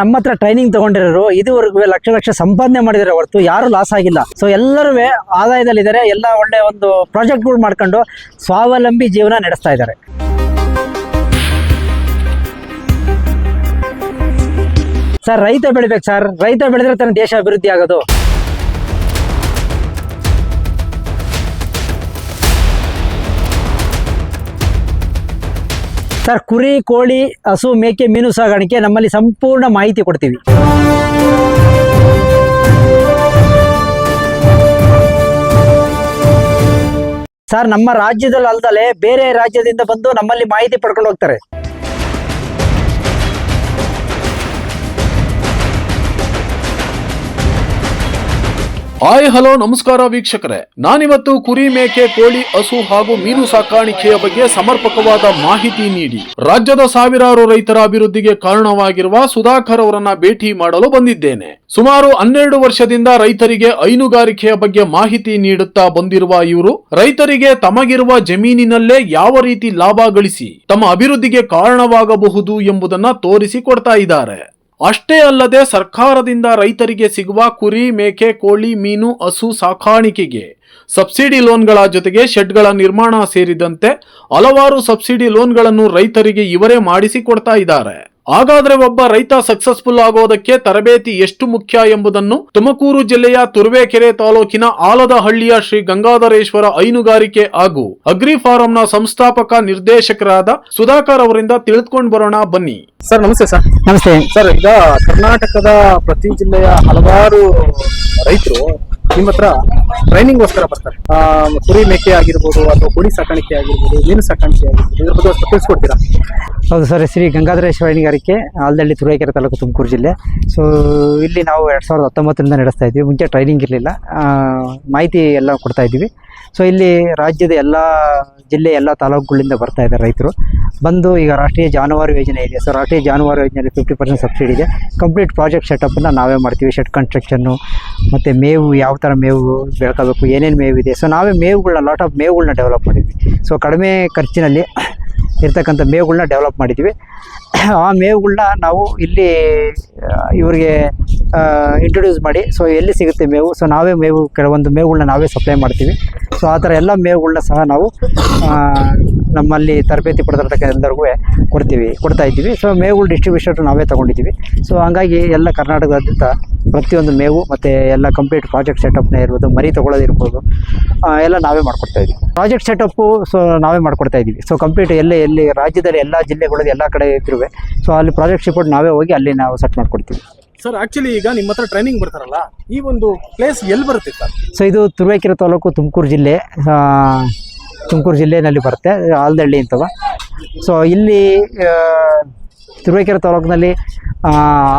ನಮ್ಮ ಹತ್ರ ಟ್ರೈನಿಂಗ್ ತಗೊಂಡಿರೋರು, ಇದುವರೆಗೂ ಲಕ್ಷ ಲಕ್ಷ ಸಂಪಾದನೆ ಮಾಡಿದಾರೆ ಹೊರತು, ಯಾರು ಲಾಸ್ ಆಗಿಲ್ಲ. ಸೊ ಎಲ್ಲರೂ ಆದಾಯದಲ್ಲಿದ್ದಾರೆ, ಎಲ್ಲ ಒಳ್ಳೆ ಒಂದು ಪ್ರಾಜೆಕ್ಟ್ಗಳು ಮಾಡ್ಕೊಂಡು ಸ್ವಾವಲಂಬಿ ಜೀವನ ನಡೆಸ್ತಾ ಇದ್ದಾರೆ. ಸರ್ ರೈತ ಬೆಳಿಬೇಕು ಸರ್ ರೈತ ಬೆಳೆದ್ರೆ ತನ್ನ ದೇಶ ಅಭಿವೃದ್ಧಿ ಆಗೋದು. ಸರ್, ಕುರಿ, ಕೋಳಿ, ಹಸು, ಮೇಕೆ, ಮೀನು ಸಾಗಾಣಿಕೆ ನಮ್ಮಲ್ಲಿ ಸಂಪೂರ್ಣ ಮಾಹಿತಿ ಕೊಡ್ತೀವಿ. ಸರ್, ನಮ್ಮ ರಾಜ್ಯದಲ್ಲಿ ಅಲ್ದಲೆ ಬೇರೆ ರಾಜ್ಯದಿಂದ ಬಂದು ನಮ್ಮಲ್ಲಿ ಮಾಹಿತಿ ಪಡ್ಕೊಂಡು ಹೋಗ್ತಾರೆ. ಹಾಯ್, ಹಲೋ, ನಮಸ್ಕಾರ ವೀಕ್ಷಕರೇ. ನಾನಿವತ್ತು ಕುರಿ ಮೇಕೆ, ಕೋಳಿ, ಹಸು ಹಾಗೂ ಮೀನು ಸಾಕಾಣಿಕೆಯ ಬಗ್ಗೆ ಸಮರ್ಪಕವಾದ ಮಾಹಿತಿ ನೀಡಿ. ರಾಜ್ಯದ ಸಾವಿರಾರು ರೈತರ ಅಭಿವೃದ್ಧಿಗೆ ಕಾರಣವಾಗಿರುವ ಸುಧಾಕರ್ ಅವರನ್ನ ಭೇಟಿ ಮಾಡಲು ಬಂದಿದ್ದೇನೆ. ಸುಮಾರು ಹನ್ನೆರಡು ವರ್ಷದಿಂದ ರೈತರಿಗೆ ಹೈನುಗಾರಿಕೆಯ ಬಗ್ಗೆ ಮಾಹಿತಿ ನೀಡುತ್ತಾ ಬಂದಿರುವ ಇವರು, ರೈತರಿಗೆ ತಮಗಿರುವ ಜಮೀನಿನಲ್ಲೇ ಯಾವ ರೀತಿ ಲಾಭ ಗಳಿಸಿ ತಮ್ಮ ಅಭಿವೃದ್ಧಿಗೆ ಕಾರಣವಾಗಬಹುದು ಎಂಬುದನ್ನ ತೋರಿಸಿ ಕೊಡ್ತಾ ಇದ್ದಾರೆ. ಅಷ್ಟೇ ಅಲ್ಲದೆ ಸರ್ಕಾರದಿಂದ ರೈತರಿಗೆ ಸಿಗುವ ಕುರಿ, ಮೇಕೆ, ಕೋಳಿ, ಮೀನು, ಹಸು, ಸಾಕಾಣಿಕೆಗೆ ಸಬ್ಸಿಡಿ ಲೋನ್ಗಳ ಜೊತೆಗೆ ಶೆಡ್ಗಳ ನಿರ್ಮಾಣ ಸೇರಿದಂತೆ ಹಲವಾರು ಸಬ್ಸಿಡಿ ಲೋನ್ಗಳನ್ನು ರೈತರಿಗೆ ಇವರೇ ಮಾಡಿಸಿಕೊಡ್ತಾ ಇದ್ದಾರೆ. ಹಾಗಾದ್ರೆ ಒಬ್ಬ ರೈತ ಸಕ್ಸಸ್ಫುಲ್ ಆಗೋದಕ್ಕೆ ತರಬೇತಿ ಎಷ್ಟು ಮುಖ್ಯ ಎಂಬುದನ್ನು ತುಮಕೂರು ಜಿಲ್ಲೆಯ ತುರುವೇಕೆರೆ ತಾಲೂಕಿನ ಆಲದಹಳ್ಳಿಯ ಶ್ರೀ ಗಂಗಾಧರೇಶ್ವರ ಹೈನುಗಾರಿಕೆ ಹಾಗೂ ಅಗ್ರಿ ಫಾರಂನ ಸಂಸ್ಥಾಪಕ ನಿರ್ದೇಶಕರಾದ ಸುಧಾಕರ್ ಅವರಿಂದ ತಿಳಿದುಕೊಂಡು ಬರೋಣ ಬನ್ನಿ. ಸರ್ ನಮಸ್ತೆ ಸರ್. ನಮಸ್ತೆ. ಸರ್ ಈಗ ಕರ್ನಾಟಕದ ಪ್ರತಿ ಜಿಲ್ಲೆಯ ಹಲವಾರು ರೈತರು ನಿಮ್ಮ ಹತ್ರ ಟ್ರೈನಿಂಗ್ಗೋಸ್ಕರ ಬರ್ತಾರೆ. ಕುರಿ ಮೇಕೆ ಆಗಿರ್ಬೋದು ಅಥವಾ ಕುರಿ ಸಾಕಾಣಿಕೆ ಆಗಿರ್ಬೋದು, ಮೀನು ಸಾಕಾಣಿಕೆ ಆಗಿರ್ಬೋದು, ಇದ್ರ ಬಗ್ಗೆ ಸ್ವಲ್ಪ ತಿಳಿಸ್ಕೊಡ್ತೀರಾ? ಹೌದು ಸರ್, ಶ್ರೀ ಗಂಗಾಧರೇಶ್ವರ ಹೈನುಗಾರಿಕೆ ಆಲ್ದಳ್ಳಿ ತುರುವೇಕೆರೆ ತಾಲೂಕು ತುಮಕೂರು ಜಿಲ್ಲೆ. ಸೊ ಇಲ್ಲಿ ನಾವು ಎರಡು ಸಾವಿರದ ಹತ್ತೊಂಬತ್ತರಿಂದ ನಡೆಸ್ತಾ ಇದ್ವಿ ಮುಂಚೆ ಟ್ರೈನಿಂಗ್ ಇರಲಿಲ್ಲ. ಮಾಹಿತಿ ಎಲ್ಲ ಕೊಡ್ತಾ ಇದ್ದೀವಿ. ಸೊ ಇಲ್ಲಿ ರಾಜ್ಯದ ಎಲ್ಲ ಜಿಲ್ಲೆ, ಎಲ್ಲ ತಾಲೂಕುಗಳಿಂದ ಬರ್ತಾ ಇದ್ದಾರೆ ರೈತರು. ಬಂದು ಈಗ ರಾಷ್ಟ್ರೀಯ ಜಾನುವಾರು ಯೋಜನೆ ಇದೆ. ಸೊ ರಾಷ್ಟ್ರೀಯ ಜಾನುವಾರು ಯೋಜನೆಯಲ್ಲಿ ಫಿಫ್ಟಿ ಪರ್ಸೆಂಟ್ ಸಬ್ಸಿಡಿ ಇದೆ. ಕಂಪ್ಲೀಟ್ ಪ್ರಾಜೆಕ್ಟ್ ಸೆಟಪ್ನ ನಾವೇ ಮಾಡ್ತೀವಿ. ಶೆಡ್ ಕನ್ಸ್ಟ್ರಕ್ಷನ್ನು ಮತ್ತು ಮೇವು, ಯಾವ ಥರ ಮೇವು ಬೆಳ್ಕೋಬೇಕು ಏನೇನು ಮೇವಿದೆ ಸೊ ನಾವೇ ಮೇವುಗಳನ್ನ ಲಾಟ್ ಆಫ್ ಮೇವುಗಳನ್ನ ಡೆವಲಪ್ ಮಾಡಿದ್ವಿ. ಸೊ ಕಡಿಮೆ ಖರ್ಚಿನಲ್ಲಿ ಇರ್ತಕ್ಕಂಥ ಮೇವುಗಳನ್ನ ಡೆವಲಪ್ ಮಾಡಿದ್ವಿ. ಆ ಮೇವುಗಳನ್ನ ನಾವು ಇಲ್ಲಿ ಇವರಿಗೆ ಇಂಟ್ರೊಡ್ಯೂಸ್ ಮಾಡಿ ಸೊ ಎಲ್ಲಿ ಸಿಗುತ್ತೆ ಮೇವು? ಸೊ ನಾವೇ ಮೇವು, ಕೆಲವೊಂದು ಮೇವುಗಳನ್ನ ನಾವೇ ಸಪ್ಲೈ ಮಾಡ್ತೀವಿ. ಸೊ ಆ ಥರ ಎಲ್ಲ ಮೇವುಗಳನ್ನ ಸಹ ನಾವು ನಮ್ಮಲ್ಲಿ ತರಬೇತಿ ಪಡೆದಿರ್ತಕ್ಕ ಎಲ್ಲರಿಗೂ ಕೊಡ್ತೀವಿ, ಕೊಡ್ತಾ ಇದ್ದೀವಿ. ಸೊ ಮೇವುಗಳು ಡಿಸ್ಟ್ರಿಬ್ಯೂಷನ್ ನಾವೇ ತೊಗೊಂಡಿದ್ದೀವಿ. ಸೊ ಹಂಗಾಗಿ ಎಲ್ಲ ಕರ್ನಾಟಕದಾದ್ಯಂತ ಪ್ರತಿಯೊಂದು ಮೇವು ಮತ್ತು ಎಲ್ಲ ಕಂಪ್ಲೀಟ್ ಪ್ರಾಜೆಕ್ಟ್ ಸೆಟಪ್ನೇ ಇರ್ಬೋದು ಮರಿ ತೊಗೊಳ್ಳೋದಿರ್ಬೋದು ಎಲ್ಲ ನಾವೇ ಮಾಡ್ಕೊಡ್ತಾ ಇದ್ದೀವಿ. ಪ್ರಾಜೆಕ್ಟ್ ಸೆಟಪ್ಪು ಸೊ ನಾವೇ ಮಾಡ್ಕೊಡ್ತಾ ಇದ್ದೀವಿ. ಸೊ ಕಂಪ್ಲೀಟ್ ಎಲ್ಲೇ ಎಲ್ಲಿ ರಾಜ್ಯದಲ್ಲಿ ಎಲ್ಲ ಜಿಲ್ಲೆಗಳಲ್ಲಿ ಎಲ್ಲ ಕಡೆ ಇದ್ರೂ ಸೊ ಅಲ್ಲಿ ಪ್ರಾಜೆಕ್ಟ್ ರಿಪೋರ್ಟ್ ನಾವೇ ಹೋಗಿ ಅಲ್ಲಿ ನಾವು ಸೆಟ್ ಮಾಡ್ಕೊಡ್ತೀವಿ. ಸರ್ ಆಕ್ಚುಲಿ ಈಗ ನಿಮ್ಮ ಹತ್ರ ಟ್ರೈನಿಂಗ್ ಬರ್ತಾರಲ್ಲ ಈ ಒಂದು ಪ್ಲೇಸ್ ಎಲ್ಲಿ ಬರುತ್ತೆ ಸರ್ ಸೊ ಇದು ತುರುವೇಕೆರೆ ತಾಲೂಕು ತುಮಕೂರು ಜಿಲ್ಲೆ ತುಮಕೂರು ಜಿಲ್ಲೆಯಲ್ಲಿ ಬರುತ್ತೆ ಆಲ್ದಳ್ಳಿ ಅಂತವ. ಸೊ ಇಲ್ಲಿ ತುರುವೇಕೆರೆ ತಾಲೂಕಿನಲ್ಲಿ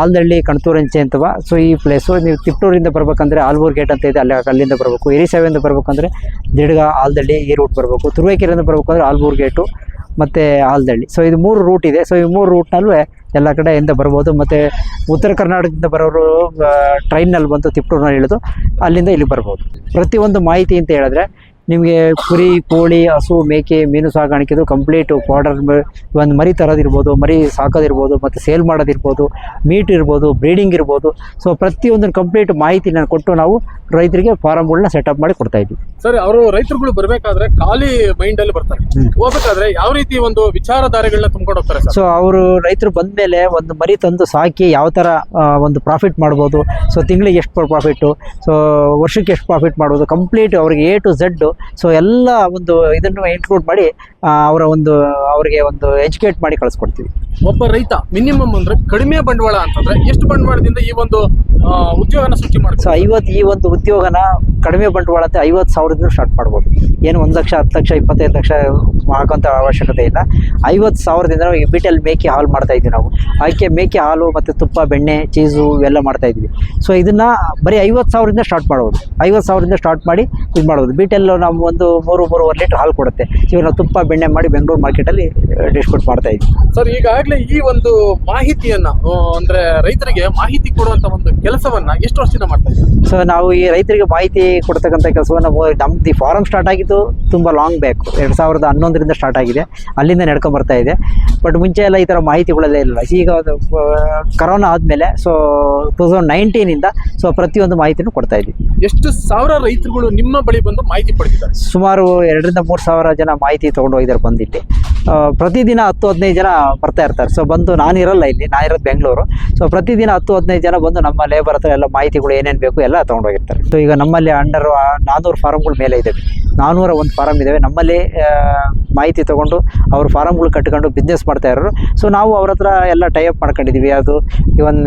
ಆಲ್ದಳ್ಳಿ ಕಣ್ತೂರಂಚೆ ಅಂತವ. ಸೊ ಈ ಪ್ಲೇಸು ನೀವು ತಿಪ್ಟೂರಿಂದ ಬರಬೇಕಂದ್ರೆ ಆಲ್ಬೂರ್ ಗೇಟ್ ಅಂತ ಇದೆ. ಅಲ್ಲಿ, ಅಲ್ಲಿಂದ ಬರಬೇಕು. ಹಿರಿಸೇವೆಯಿಂದ ಬರ್ಬೇಕಂದ್ರೆ ದಿಡ್ಗ ಆಲ್ದಳ್ಳಿ ಈ ರೂಟ್ ಬರಬೇಕು. ತುರುವೇಕೆರೆಯಿಂದ ಬರ್ಬೇಕಂದ್ರೆ ಆಲ್ಬೂರ್ ಗೇಟು ಮತ್ತು ಆಲ್ದಳ್ಳಿ ಸೊ ಇದು ಮೂರು ರೂಟ್ ಇದೆ. ಸೊ ಈ ಮೂರು ರೂಟ್ನಲ್ಲೂ ಎಲ್ಲ ಕಡೆಯಿಂದ ಬರ್ಬೋದು. ಮತ್ತು ಉತ್ತರ ಕರ್ನಾಟಕದಿಂದ ಬರೋರು ಟ್ರೈನಲ್ಲಿ ಬಂದು ತಿಪ್ಟೂರಿನಲ್ಲಿ ಇಳಿದು ಅಲ್ಲಿಂದ ಇಲ್ಲಿ ಬರ್ಬೋದು. ಪ್ರತಿಯೊಂದು ಮಾಹಿತಿ ಅಂತ ಹೇಳಿದ್ರೆ ನಿಮಗೆ ಕುರಿ ಕೋಳಿ ಹಸು ಮೇಕೆ ಮೀನು ಸಾಗಾಣಿಕೆದು ಕಂಪ್ಲೀಟು ಕ್ವಾರ್ಟರ್ ಒಂದು ಮರಿ ತರೋದಿರ್ಬೋದು ಮರಿ ಸಾಕೋದಿರ್ಬೋದು ಮತ್ತು ಸೇಲ್ ಮಾಡೋದಿರ್ಬೋದು ಮೀಟ್ ಇರ್ಬೋದು ಬ್ರೀಡಿಂಗ್ ಇರ್ಬೋದು. ಸೊ ಪ್ರತಿಯೊಂದು ಕಂಪ್ಲೀಟ್ ಮಾಹಿತಿನ ಕೊಟ್ಟು ನಾವು ರೈತರಿಗೆ ಫಾರಮ್ಗಳನ್ನ ಸೆಟಪ್ ಮಾಡಿ ಕೊಡ್ತಾ ಇದ್ವಿ ಸರ್ ಅವರು ರೈತರುಗಳು ಬರಬೇಕಾದ್ರೆ ಖಾಲಿ ಮೈಂಡಲ್ಲಿ ಬರ್ತಾರೆ. ಹೋಗಬೇಕಾದ್ರೆ ಯಾವ ರೀತಿ ಒಂದು ವಿಚಾರಧಾರೆಗಳನ್ನ ತುಂಬಿಕೊಂಡು ಹೋಗ್ತಾರೆ ಸೊ ಅವರು ರೈತರು ಬಂದಮೇಲೆ ಒಂದು ಮರಿ ತಂದು ಸಾಕಿ ಯಾವ ಥರ ಒಂದು ಪ್ರಾಫಿಟ್ ಮಾಡ್ಬೋದು. ಸೊ ತಿಂಗಳಿಗೆ ಎಷ್ಟು ಪ್ರಾಫಿಟ್ಟು ಸೊ ವರ್ಷಕ್ಕೆ ಎಷ್ಟು ಪ್ರಾಫಿಟ್ ಮಾಡ್ಬೋದು? ಕಂಪ್ಲೀಟ್ ಅವ್ರಿಗೆ ಎ ಟು ಝಡ್ ಸೊ ಎಲ್ಲ ಒಂದು ಇದನ್ನು ಇನ್ಕ್ಲೂಡ್ ಮಾಡಿ ಅವರ ಒಂದು ಅವರಿಗೆ ಒಂದು ಎಜುಕೇಟ್ ಮಾಡಿ ಕಳಿಸ್ಕೊಡ್ತೀವಿ. ಒಬ್ಬ ರೈತ ಮಿನಿಮಮ್ ಅಂದ್ರೆ ಕಡಿಮೆ ಬಂಡವಾಳ ಅಂತಂದ್ರೆ ಎಷ್ಟು ಬಂಡವಾಳದಿಂದ ಈ ಒಂದು ಉದ್ಯೋಗನ ಸೃಷ್ಟಿ ಸೊ ಮಾಡ್ತಾರೆ ಐವತ್ತು ಈ ಒಂದು ಉದ್ಯೋಗನ ಕಡಿಮೆ ಬಂಡವಾಳ ಅಂತ ಐವತ್ತು ಸಾವಿರದಿಂದ ಸ್ಟಾರ್ಟ್ ಮಾಡ್ಬೋದು. ಏನು ಒಂದು ಲಕ್ಷ ಹತ್ತು ಲಕ್ಷ ಇಪ್ಪತ್ತೈದು ಲಕ್ಷ ಹಾಕೋಂಥ ಅವಶ್ಯಕತೆ ಇಲ್ಲ. ಐವತ್ತು ಸಾವಿರದಿಂದ ನಾವು ಈ ಬಿಟಲ್ ಮೇಕೆ ಹಾಲು ಮಾಡ್ತಾ ಇದ್ವಿ ನಾವು. ಅದಕ್ಕೆ ಮೇಕೆ ಹಾಲು ಮತ್ತು ತುಪ್ಪ ಬೆಣ್ಣೆ ಚೀಸು ಇವೆಲ್ಲ ಮಾಡ್ತಾ ಇದ್ವಿ ಸೊ ಇದನ್ನ ಬರೀ ಐವತ್ತು ಸಾವಿರದಿಂದ ಸ್ಟಾರ್ಟ್ ಮಾಡ್ಬೋದು. ಐವತ್ತು ಸಾವಿರದಿಂದ ಸ್ಟಾರ್ಟ್ ಮಾಡಿ ಇದು ಮಾಡ್ಬೋದು. ಬಿಟೆಲ್ ನಾವು ಒಂದು ಮೂರು ಮೂರುವರೆ ಲೀಟ್ರ್ ಹಾಲು ಕೊಡುತ್ತೆ. ಇವಾಗ ನಾವು ತುಪ್ಪ ಬೆಣ್ಣೆ ಮಾಡಿ ಬೆಂಗಳೂರು ಮಾರ್ಕೆಟಲ್ಲಿ ಡಿಸ್ಟ್ರಿಬ್ಯೂಟ್ ಮಾಡ್ತಾ ಇದ್ವಿ ಸರ್ ಈಗ ಈಗಾಗಲೇ ಈ ಒಂದು ಮಾಹಿತಿಯನ್ನ ಅಂದ್ರೆ ರೈತರಿಗೆ ಮಾಹಿತಿ ಕೊಡುವಂತ ಒಂದು ಕೆಲಸವನ್ನ ಎಷ್ಟು ವರ್ಷದಿಂದ ಮಾಡ್ತಾ ಇದ್ದೀವಿ ಸೊ ನಾವು ಈ ರೈತರಿಗೆ ಮಾಹಿತಿ ಕೊಡ್ತಕ್ಕಂಥ ಕೆಲಸವನ್ನು ನಮ್ದು ದಿ ಫಾರಂ ಸ್ಟಾರ್ಟ್ ಆಗಿದ್ದು ತುಂಬ ಲಾಂಗ್ ಬ್ಯಾಕ್. ಎರಡು ಸಾವಿರದ ಹನ್ನೊಂದರಿಂದ ಸ್ಟಾರ್ಟ್ ಆಗಿದೆ. ಅಲ್ಲಿಂದ ನಡ್ಕೊಂಡ್ ಬರ್ತಾ ಇದೆ. ಬಟ್ ಮುಂಚೆ ಎಲ್ಲ ಈ ಥರ ಮಾಹಿತಿಗಳೆಲ್ಲ ಇಲ್ಲ ಈಗ ಕರೋನಾ ಆದಮೇಲೆ ಸೊ ಟೂ ತೌಸಂಡ್ ನೈನ್ಟೀನಿಂದ ಸೊ ಪ್ರತಿಯೊಂದು ಮಾಹಿತಿನೂ ಕೊಡ್ತಾ ಇದ್ವಿ ಎಷ್ಟು ಸಾವಿರ ರೈತರುಗಳು ನಿಮ್ಮ ಬಳಿ ಬಂದು ಮಾಹಿತಿ ಪಡೆದಿದ್ದಾರೆ? ಸುಮಾರು ಎರಡರಿಂದ ಮೂರು ಸಾವಿರ ಜನ ಮಾಹಿತಿ ತೊಗೊಂಡು ಹೋಗಿದ್ದಾರೆ ಬಂದಿಲ್ಲಿ. ಪ್ರತಿದಿನ ಹತ್ತು ಹದಿನೈದು ಜನ ಬರ್ತಾ ಇರ್ತಾರೆ ಸೊ ಬಂದು ಇರಲ್ಲ ಇಲ್ಲಿ. ನಾನಿರೋದು ಬೆಂಗಳೂರು. ಸೊ ಪ್ರತಿದಿನ ಹತ್ತು, ಹದಿನೈದು ಜನ ಬಂದು ನಮ್ಮ ಲೇಬರ್ ಹತ್ರ ಎಲ್ಲ ಮಾಹಿತಿಗಳು ಏನೇನು ಬೇಕು ಎಲ್ಲ ತೊಗೊಂಡೋಗಿರ್ತಾರೆ ಸೊ ಈಗ ನಮ್ಮಲ್ಲಿ ಅಂಡರ್ ನಾನ್ನೂರು ಫಾರಮ್ಗಳ ಮೇಲೆ ಇದ್ದಾವೆ ನಾನ್ನೂರ ಒಂದು ಫಾರಮ್ ಇದ್ದಾವೆ ನಮ್ಮಲ್ಲಿ ಮಾಹಿತಿ ತೊಗೊಂಡು ಅವ್ರ ಫಾರಮ್ಗಳು ಕಟ್ಕೊಂಡು ಬಿಸ್ನೆಸ್ ಮಾಡ್ತಾ ಇರೋರು. ಸೊ ನಾವು ಅವ್ರ ಹತ್ರ ಎಲ್ಲ ಟೈಅಪ್ ಮಾಡ್ಕೊಂಡಿದ್ದೀವಿ ಅದು ಇವನ್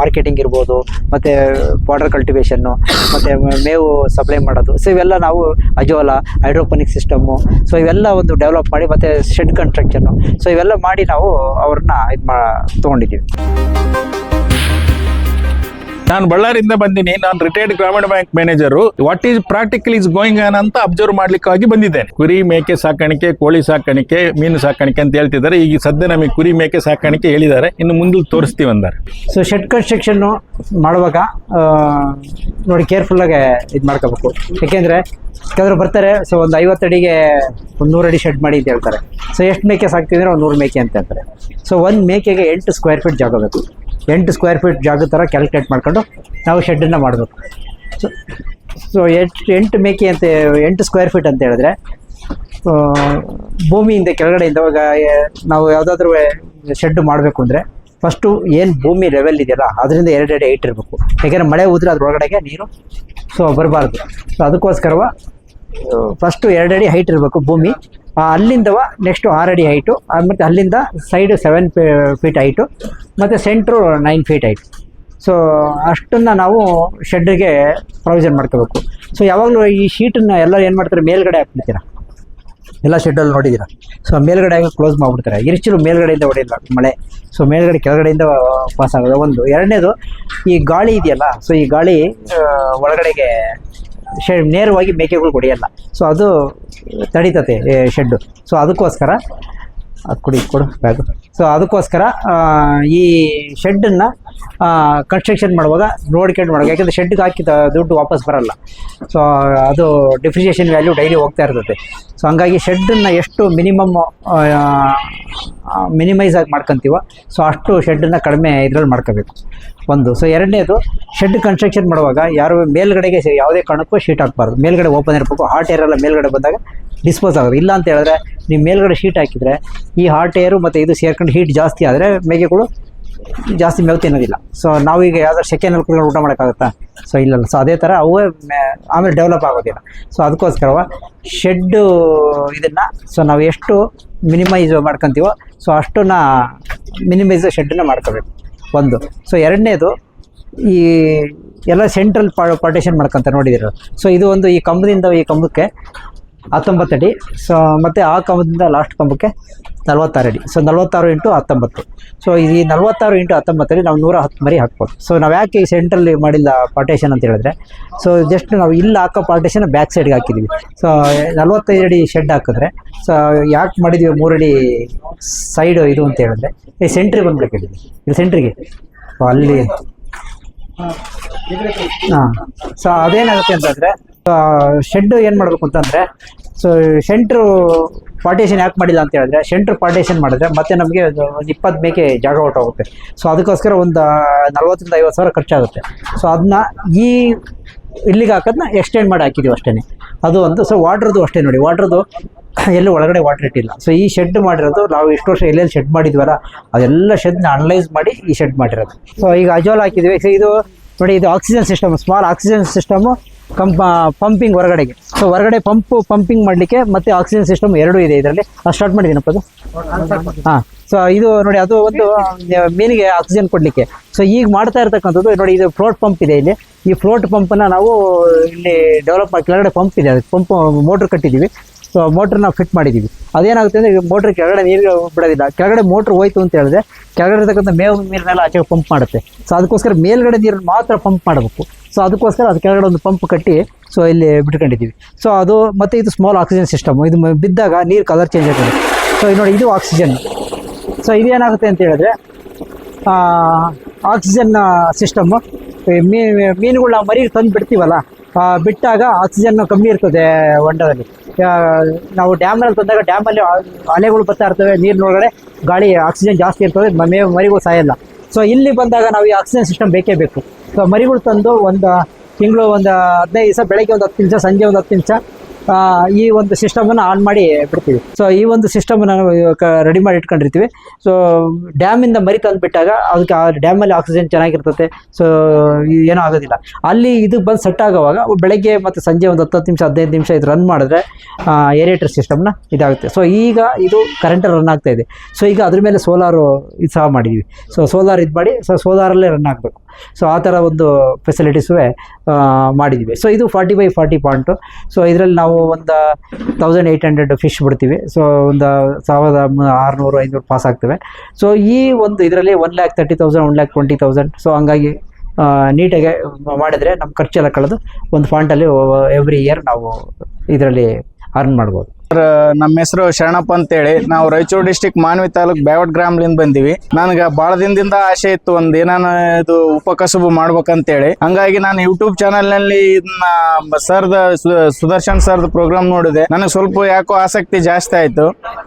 ಮಾರ್ಕೆಟಿಂಗ್ ಇರ್ಬೋದು, ಮತ್ತು ವಾಟರ್ ಕಲ್ಟಿವೇಷನ್ನು ಮತ್ತು ಮೇವು ಸಪ್ಲೈ ಮಾಡೋದು. ಸೊ ಇವೆಲ್ಲ ನಾವು ಅಜೋಲ ಹೈಡ್ರೋಪನಿಕ್ ಸಿಸ್ಟಮ್ಮು ಸೊ ಇವೆಲ್ಲ ಒಂದು ಡೆವಲಪ್ ಮಾಡಿ ಮತ್ತು ಶೆಡ್ ಕನ್ಸ್ಟ್ರಕ್ಷನ್ನು ಸೊ ಇವೆಲ್ಲ ಮಾಡಿ ನಾವು ಅವ್ರನ್ನ ಇದು ಮಾ ತೊಗೊಂಡಿದ್ದೀವಿ. ನಾನು ಬಳ್ಳಾರಿಯಿಂದ ಬಂದಿನಿ. ನಾನು ರಿಟೈರ್ಡ್ ಗ್ರಾಮೀಣ bank manager what is practical is going on ಅಂತ ಅಬ್ಸರ್ವ್ ಮಾಡ್ಲಿಕ್ಕಾಗಿ ಬಂದಿದ್ದೇನೆ. ಕುರಿ ಮೇಕೆ ಸಾಕಾಣಿಕೆ, ಕೋಳಿ ಸಾಕಾಣಿಕೆ, ಮೀನು ಸಾಕಾಣಿಕೆ ಅಂತ ಹೇಳ್ತಿದ್ದಾರೆ. ಈಗ ಸದ್ಯ ನಮಗೆ ಕುರಿ ಮೇಕೆ ಸಾಕಾಣಿಕೆ ಹೇಳಿದ್ದಾರೆ. ಇನ್ನು ಮುಂದೆ ತೋರಿಸ್ತೀವಿ ಅಂದಾರೆ ಸೊ ಶೆಡ್ ಕನ್ಸ್ಟ್ರಕ್ಷನ್ ಮಾಡುವಾಗ ನೋಡಿ ಕೇರ್ಫುಲ್ಲಾಗೆ ಇದು ಮಾಡ್ಕೋಬೇಕು. ಯಾಕೆಂದ್ರೆ ಕೆಲವರು ಬರ್ತಾರೆ ಸೊ ಒಂದು ಐವತ್ತು ಅಡಿಗೆ ಒಂದು ನೂರು ಅಡಿ ಶೆಡ್ ಮಾಡಿ ಅಂತ ಹೇಳ್ತಾರೆ. ಸೊ ಎಷ್ಟು ಮೇಕೆ ಸಾಕ್ತಿದ್ರೆ ಒಂದು ನೂರು ಮೇಕೆ ಅಂತ ಹೇಳ್ತಾರೆ. ಸೊ ಒಂದು ಮೇಕೆಗೆ ಎಂಟು ಸ್ಕ್ವೇರ್ ಫೀಟ್ ಜಾಗ ಬೇಕು. ಎಂಟು ಸ್ಕ್ವೇರ್ ಫೀಟ್ ಜಾಗದ ಥರ ಕ್ಯಾಲ್ಕುಲೇಟ್ ಮಾಡ್ಕೊಂಡು ನಾವು ಶೆಡ್ಡನ್ನು ಮಾಡಬೇಕು. ಸೊ ಸೊ ಎಂಟು ಎಂಟು ಮೇಕೆ ಅಂತ ಎಂಟು ಸ್ಕ್ವೇರ್ ಫೀಟ್ ಅಂತ ಹೇಳಿದ್ರೆ ಭೂಮಿಯಿಂದ ಕೆಳಗಡೆಯಿಂದ ಇವಾಗ ನಾವು ಯಾವುದಾದ್ರೂ ಶೆಡ್ ಮಾಡಬೇಕು ಅಂದರೆ ಫಸ್ಟು ಏನು ಭೂಮಿ ಲೆವೆಲ್ ಇದೆಯಲ್ಲ ಅದರಿಂದ ಎರಡು ಅಡಿ ಹೈಟ್ ಇರಬೇಕು. ಯಾಕೆಂದರೆ ಮಳೆ ಹೋದ್ರೆ ಅದ್ರೊಳಗಡೆಗೆ ನೀರು ಸೊ ಬರಬಾರ್ದು. ಸೊ ಅದಕ್ಕೋಸ್ಕರವ ಫಸ್ಟು ಎರಡು ಅಡಿ ಹೈಟ್ ಇರಬೇಕು ಭೂಮಿ. ಅಲ್ಲಿಂದವ ನೆಕ್ಸ್ಟು ಆರ್ ಅಡಿ ಹೈಟು ಮತ್ತು ಅಲ್ಲಿಂದ ಸೈಡ್ ಸೆವೆನ್ ಫೀಟ್ ಹೈಟು ಮತ್ತು centre nine feet height so ಅಷ್ಟನ್ನು ನಾವು ಶೆಡ್ಗೆ ಪ್ರೊವಿಷನ್ ಮಾಡ್ಕೋಬೇಕು. ಸೊ ಯಾವಾಗಲೂ ಈ ಶೀಟನ್ನು ಎಲ್ಲ ಏನು ಮಾಡ್ತಾರೆ, ಮೇಲ್ಗಡೆ ಹಾಕ್ಬಿಡ್ತೀರಾ? ಎಲ್ಲ ಶೆಡ್ಡಲ್ಲಿ ನೋಡಿದ್ದೀರಾ ಸೊ ಮೇಲ್ಗಡೆ ಕ್ಲೋಸ್ ಮಾಡಿಬಿಡ್ತಾರೆ. ಇರಿಚಲು ಮೇಲ್ಗಡೆಯಿಂದ ಹೊಡೆಯಿಲ್ಲ ಮಳೆ. ಸೊ ಮೇಲ್ಗಡೆ ಕೆಳಗಡೆಯಿಂದ ಪಾಸ್ ಆಗೋದು. ಒಂದು ಎರಡನೇದು, ಈ ಗಾಳಿ ಇದೆಯಲ್ಲ ಸೊ ಈ ಗಾಳಿ ಒಳಗಡೆಗೆ ನೇರವಾಗಿ ಮೇಕೆಗಳು ಕೊಡಿಯಲ್ಲ. ಸೊ ಅದು ತಡೀತತೆ ಶೆಡ್ಡು ಸೊ ಅದಕ್ಕೋಸ್ಕರ, ಅದು ಕೊಡಿ, ಕೊಡು ಬ್ಯಾಗು ಸೊ ಅದಕ್ಕೋಸ್ಕರ ಈ ಶೆಡ್ಡನ್ನು ಕನ್ಸ್ಟ್ರಕ್ಷನ್ ಮಾಡುವಾಗ ನೋಡ್ಕೊಂಡು ಮಾಡುವಾಗ, ಯಾಕಂದರೆ ಶೆಡ್ಗೆ ಹಾಕಿದ ದುಡ್ಡು ವಾಪಸ್ ಬರಲ್ಲ. ಸೊ ಅದು ಡಿಪ್ರಿಷಿಯೇಷನ್ ವ್ಯಾಲ್ಯೂ ಡೈಲಿ ಹೋಗ್ತಾ ಇರ್ತದೆ. ಸೊ ಹಂಗಾಗಿ ಶೆಡ್ಡನ್ನು ಎಷ್ಟು ಮಿನಿಮಮ್ ಮಿನಿಮೈಸ್ ಆಗಿ ಮಾಡ್ಕೊತೀವೋ ಸೊ ಅಷ್ಟು ಶೆಡ್ಡನ್ನು ಕಡಿಮೆ ಇದ್ರಲ್ಲಿ ಮಾಡ್ಕೋಬೇಕು. ಒಂದು. ಸೊ ಎರಡನೇದು ಶೆಡ್ ಕನ್ಸ್ಟ್ರಕ್ಷನ್ ಮಾಡುವಾಗ ಯಾರು ಮೇಲ್ಗಡೆಗೆ ಯಾವುದೇ ಕಾರಣಕ್ಕೂ ಶೀಟ್ ಹಾಕಬಾರ್ದು. ಮೇಲ್ಗಡೆ ಓಪನ್ ಇರಬೇಕು. ಹಾಟ್ ಏರ್ ಎಲ್ಲ ಮೇಲ್ಗಡೆ ಬಂದಾಗ ಡಿಸ್ಪೋಸ್ ಆಗೋದು. ಇಲ್ಲ ಅಂತ ಹೇಳಿದ್ರೆ, ನೀವು ಮೇಲ್ಗಡೆ ಶೀಟ್ ಹಾಕಿದರೆ, ಈ ಹಾಟ್ ಏರು ಮತ್ತು ಇದು ಸೇರ್ಕೊಂಡು ಹೀಟ್ ಜಾಸ್ತಿ ಆದರೆ ಮೇಕೆಗಳು ಜಾಸ್ತಿ ಮೇವು ತಿನ್ನೋದಿಲ್ಲ. ಸೊ ನಾವೀಗ ಯಾವ್ದಾದ್ರು ಸೆಕೆಂಡ್ ಕುತ್ಕೊಂಡು ಊಟ ಮಾಡೋಕ್ಕಾಗುತ್ತಾ? ಸೊ ಇಲ್ಲಲ್ಲ. ಸೊ ಅದೇ ಥರ ಅವೇ ಆಮೇಲೆ ಡೆವಲಪ್ ಆಗೋದಿಲ್ಲ. ಸೊ ಅದಕ್ಕೋಸ್ಕರವ ಶೆಡ್ಡು ಇದನ್ನು ಸೊ ನಾವು ಎಷ್ಟು ಮಿನಿಮೈಸ್ ಮಾಡ್ಕೊತೀವೋ ಸೊ ಅಷ್ಟನ್ನ ಮಿನಿಮೈಸ್ ಶೆಡ್ಡನ್ನು ಮಾಡ್ಕೋಬೇಕು. ಒಂದು. ಸೊ ಎರಡನೇದು, ಈ ಎಲ್ಲ ಸೆಂಟ್ರಲ್ ಪಾರ್ಟೇಷನ್ ಮಾಡ್ಕೊತಾರೆ ನೋಡಿದಿರೋ ಸೊ ಇದು ಒಂದು ಈ ಕಂಬದಿಂದ ಈ ಕಂಬಕ್ಕೆ ಹತ್ತೊಂಬತ್ತು ಅಡಿ ಸೊ ಮತ್ತು ಆ ಕಂಬದಿಂದ ಲಾಸ್ಟ್ ಕಂಬಕ್ಕೆ ನಲ್ವತ್ತಾರು ಅಡಿ ಸೊ ನಲ್ವತ್ತಾರು ಇಂಟು ಹತ್ತೊಂಬತ್ತು. ಸೊ ಈ ನಲ್ವತ್ತಾರು ಇಂಟು ಹತ್ತೊಂಬತ್ತಲ್ಲಿ ನಾವು ನೂರ ಹತ್ತು ಮರಿ ಹಾಕ್ಬೋದು. ಸೊ ನಾವು ಯಾಕೆ ಈ ಸೆಂಟ್ರಲ್ಲಿ ಮಾಡಿಲ್ಲ ಪಾರ್ಟೇಷನ್ ಅಂತ ಹೇಳಿದ್ರೆ ಸೊ ಜಸ್ಟ್ ನಾವು ಇಲ್ಲಿ ಹಾಕೋ ಪಾರ್ಟೇಷನ್ ಬ್ಯಾಕ್ ಸೈಡ್ಗೆ ಹಾಕಿದ್ದೀವಿ ಸೊ ನಲ್ವತ್ತೈದು ಅಡಿ ಶೆಡ್ ಹಾಕಿದ್ರೆ ಸೊ ಯಾಕೆ ಮಾಡಿದ್ದೀವಿ ಮೂರಡಿ ಸೈಡು ಇದು ಅಂತ ಹೇಳಿದ್ರೆ, ಈ ಸೆಂಟ್ರಿಗೆ ಬಂದ್ಬಿಟ್ಟಿದ್ದೀವಿ ಇದು ಸೆಂಟ್ರಿಗೆ ಅಲ್ಲಿ. ಹಾಂ. ಸೊ ಅದೇನಾಗುತ್ತೆ ಅಂತಂದರೆ ಶೆಡ್ ಏನು ಮಾಡಬೇಕು ಅಂತಂದರೆ ಸೊ ಸೆಂಟ್ರು ಪಾರ್ಟೇಷನ್ ಯಾಕೆ ಮಾಡಿಲ್ಲ ಅಂತ ಹೇಳಿದ್ರೆ ಸೆಂಟ್ರ್ ಪಾರ್ಟೇಷನ್ ಮಾಡಿದ್ರೆ ಮತ್ತೆ ನಮಗೆ ಒಂದು ಇಪ್ಪತ್ತು ಮೇಕೆ ಜಾಗ ಹೋಗುತ್ತೆ ಸೊ ಅದಕ್ಕೋಸ್ಕರ ಒಂದು ನಲ್ವತ್ತರಿಂದ ಐವತ್ತು ಸಾವಿರ ಖರ್ಚಾಗುತ್ತೆ. ಸೊ ಅದನ್ನ ಈ ಇಲ್ಲಿಗೆ ಹಾಕೋದನ್ನ ಎಕ್ಸ್ಟೆಂಡ್ ಮಾಡಿ ಹಾಕಿದ್ದೀವಿ ಅಷ್ಟೇ ಅದು ಒಂದು ಸೊ ವಾಟ್ರದ್ದು ಅಷ್ಟೇ ನೋಡಿ. ವಾಟ್ರದ್ದು ಎಲ್ಲೂ ಒಳಗಡೆ ವಾಟರ್ ಇಟ್ಟಿಲ್ಲ. ಸೊ ಈ ಶೆಡ್ ಮಾಡಿರೋದು ನಾವು ಇಷ್ಟು ವರ್ಷ ಎಲ್ಲೆಲ್ಲಿ ಶೆಡ್ ಮಾಡಿದ್ವಲ್ಲ, ಅದೆಲ್ಲ ಶೆಡ್ನ ಅನಲೈಸ್ ಮಾಡಿ ಈ ಶೆಡ್ ಮಾಡಿರೋದು. ಸೊ ಈಗ ಅಜೋಲ್ ಹಾಕಿದ್ವಿ. ಇದು ನೋಡಿ, ಇದು oxygen system small oxygen system ಕಂಪ pumping ಹೊರಗಡೆಗೆ. ಸೊ ಹೊರಗಡೆ ಪಂಪ್ ಪಂಪಿಂಗ್ ಮಾಡಲಿಕ್ಕೆ ಮತ್ತೆ ಆಕ್ಸಿಜನ್ ಸಿಸ್ಟಮ್ ಎರಡೂ ಇದೆ ಇದರಲ್ಲಿ. ಅದು ಸ್ಟಾರ್ಟ್ ಮಾಡಿದ್ದೀನಪ್ಪ ಅದು? ಹಾಂ. ಸೊ ಇದು ನೋಡಿ, ಅದು ಒಂದು ಮೀನಿಗೆ ಆಕ್ಸಿಜನ್ ಕೊಡಲಿಕ್ಕೆ. ಸೊ ಈಗ ಮಾಡ್ತಾ ಇರ್ತಕ್ಕಂಥದ್ದು, ನೋಡಿ, ಇದು ಫ್ಲೋಟ್ ಪಂಪ್ ಇದೆ ಇಲ್ಲಿ. ಈ ಫ್ಲೋಟ್ ಪಂಪನ್ನು ನಾವು ಇಲ್ಲಿ ಡೆವಲಪ್ ಕೆಳಗಡೆ ಪಂಪ್ ಇದೆ ಅದಕ್ಕೆ ಪಂಪ್ ಮೋಟ್ರ್ ಕಟ್ಟಿದ್ದೀವಿ. ಸೊ ಮೋಟ್ರ್ ನಾವು ಫಿಟ್ ಮಾಡಿದ್ದೀವಿ ಅದೇನಾಗುತ್ತೆ ಅಂದರೆ ಮೋಟ್ರ್ ಕೆಳಗಡೆ ನೀರು ಬಿಡೋದಿಲ್ಲ. ಕೆಳಗಡೆ ಮೋಟ್ರ್ ಹೋಯ್ತು ಅಂತ ಹೇಳಿದ್ರೆ, ಕೆಳಗಡೆ ಇರ್ತಕ್ಕಂಥ ಮೇವು ನೀರನ್ನೆಲ್ಲ ಆಚೆಗೆ ಪಂಪ್ ಮಾಡುತ್ತೆ. ಸೊ ಅದಕ್ಕೋಸ್ಕರ ಮೇಲ್ಗಡೆ ನೀರನ್ನು ಮಾತ್ರ ಪಂಪ್ ಮಾಡಬೇಕು. ಸೊ ಅದಕ್ಕೋಸ್ಕರ ಅದು ಕೆಳಗಡೆ ಒಂದು ಪಂಪ್ ಕಟ್ಟಿ ಸೊ ಇಲ್ಲಿ ಬಿಟ್ಕೊಂಡಿದ್ದೀವಿ. ಸೊ ಅದು ಮತ್ತು ಇದು ಸ್ಮಾಲ್ ಆಕ್ಸಿಜನ್ ಸಿಸ್ಟಮ್ ಇದು ಬಿದ್ದಾಗ ನೀರು ಕಲರ್ ಚೇಂಜ್ ಆಗ್ತದೆ ಸೊ ಇದು ನೋಡಿ, ಇದು ಆಕ್ಸಿಜನ್ ಸೊ ಇದೇನಾಗುತ್ತೆ ಅಂತ ಹೇಳಿದ್ರೆ ಆಕ್ಸಿಜನ್ ಸಿಸ್ಟಮ್ಮು ಮೀನುಗಳು ನಾವು ಮರಿ ತಂದು ಬಿಡ್ತೀವಲ್ಲ ಬಿಟ್ಟಾಗ ಆಕ್ಸಿಜನ್ ಕಮ್ಮಿ ಇರ್ತದೆ ಹೊಂಡದಲ್ಲಿ. ನಾವು ಡ್ಯಾಮ್ನಲ್ಲಿ ತಂದಾಗ ಡ್ಯಾಮಲ್ಲಿ ಅಲೆಗಳು ಬರ್ತಾ ಇರ್ತವೆ ನೀರಿನೊಳಗಡೆ ಗಾಳಿ ಆಕ್ಸಿಜನ್ ಜಾಸ್ತಿ ಇರ್ತದೆ, ಮ- ಮರಿಗಳು ಸಾಯಲ್ಲ. ಸೊ ಇಲ್ಲಿ ಬಂದಾಗ ನಾವು ಈ ಆಕ್ಸಿಜನ್ ಸಿಸ್ಟಮ್ ಬೇಕೇ ಬೇಕು. ಸೊ ಮರಿಗಳು ತಂದು ಒಂದು ತಿಂಗಳು ಒಂದು ಹದಿನೈದು ದಿವಸ, ಬೆಳಗ್ಗೆ ಒಂದು ಹತ್ತು ನಿಮಿಷ, ಸಂಜೆ ಒಂದು ಹತ್ತು ನಿಮಿಷ ಈ ಒಂದು ಸಿಸ್ಟಮನ್ನು ಆನ್ ಮಾಡಿ ಬಿಡ್ತೀವಿ. ಸೊ ಈ ಒಂದು ಸಿಸ್ಟಮ್ ನಾವು ರೆಡಿ ಮಾಡಿ ಇಟ್ಕೊಂಡಿರ್ತೀವಿ. ಸೊ ಡ್ಯಾಮಿಂದ ಮರಿ ತಂದುಬಿಟ್ಟಾಗ ಅದಕ್ಕೆ ಆ ಡ್ಯಾಮಲ್ಲಿ ಆಕ್ಸಿಜನ್ ಚೆನ್ನಾಗಿರ್ತದೆ ಸೊ ಏನೂ ಆಗೋದಿಲ್ಲ. ಅಲ್ಲಿ ಇದು ಬಂದು ಸೆಟ್ ಆಗೋವಾಗ ಬೆಳಗ್ಗೆ ಮತ್ತು ಸಂಜೆ ಒಂದು ಹತ್ತು ನಿಮಿಷ, ಹದಿನೈದು ನಿಮಿಷ ಇದು ರನ್ ಮಾಡಿದ್ರೆ ಏರಿಯೇಟರ್ ಸಿಸ್ಟಮ್ನ ಇದಾಗುತ್ತೆ. ಸೊ ಈಗ ಇದು ಕರೆಂಟ್ ರನ್ ಆಗ್ತಾ ಇದೆ. ಸೊ ಈಗ ಅದ್ರ ಮೇಲೆ ಸೋಲಾರು ಇದು ಸಹ ಮಾಡಿದ್ವಿ. ಸೊ ಸೋಲಾರ್ ಇದು ಮಾಡಿ ಸೊ ಸೋಲಾರಲ್ಲೇ ರನ್ ಆಗಬೇಕು. ಸೊ ಆ ಥರ ಒಂದು ಫೆಸಿಲಿಟೀಸುವೆ ಮಾಡಿದ್ವಿ. ಸೊ ಇದು forty by forty point so ಇದರಲ್ಲಿ ನಾವು ಒಂದು ತೌಸಂಡ್ ಏಯ್ಟ್ ಹಂಡ್ರೆಡ್ ಫಿಶ್ ಬಿಡ್ತೀವಿ. ಸೊ ಒಂದು ಸಾವಿರದ ಆರುನೂರು, ಐನೂರು ಪಾಸ್ ಆಗ್ತವೆ. ಸೊ ಈ ಒಂದು ಇದರಲ್ಲಿ one lakh thirty thousand one lakh twenty thousand so ಹಂಗಾಗಿ ನೀಟಾಗಿ ಮಾಡಿದರೆ ನಮ್ಮ ಖರ್ಚೆಲ್ಲ ಕಳೆದು ಒಂದು ಫಾಂಟಲ್ಲಿ ಎವ್ರಿ ಇಯರ್ ನಾವು ಇದರಲ್ಲಿ ಅರ್ನ್ ಮಾಡ್ಬೋದು. ನಮ್ಮ ಹೆಸರು ಶರಣಪ್ಪ ಅಂತೇಳಿ. ನಾವು ರಾಯಚೂರು ಡಿಸ್ಟಿಕ್ ಮಾನ್ವಿ ತಾಲೂಕ್ ಬ್ಯಾವಟ್ ಗ್ರಾಮಲಿಂದ ಬಂದಿವಿ. ನನಗೆ ಬಹಳ ದಿನದಿಂದ ಆಸೆ ಇತ್ತು ಒಂದ್ ಏನಾನ ಇದು ಉಪಕಸಬು ಮಾಡ್ಬೇಕಂತೇಳಿ. ಹಂಗಾಗಿ ನಾನು ಯೂಟ್ಯೂಬ್ ಚಾನಲ್ನಲ್ಲಿ ಇದನ್ನ ಸರ್ದ ಸುದರ್ಶನ್ ಸರ್ದ ಪ್ರೋಗ್ರಾಮ್ ನೋಡಿದೆ. ನನಗೆ ಸ್ವಲ್ಪ ಯಾಕೋ ಆಸಕ್ತಿ ಜಾಸ್ತಿ ಆಯ್ತು.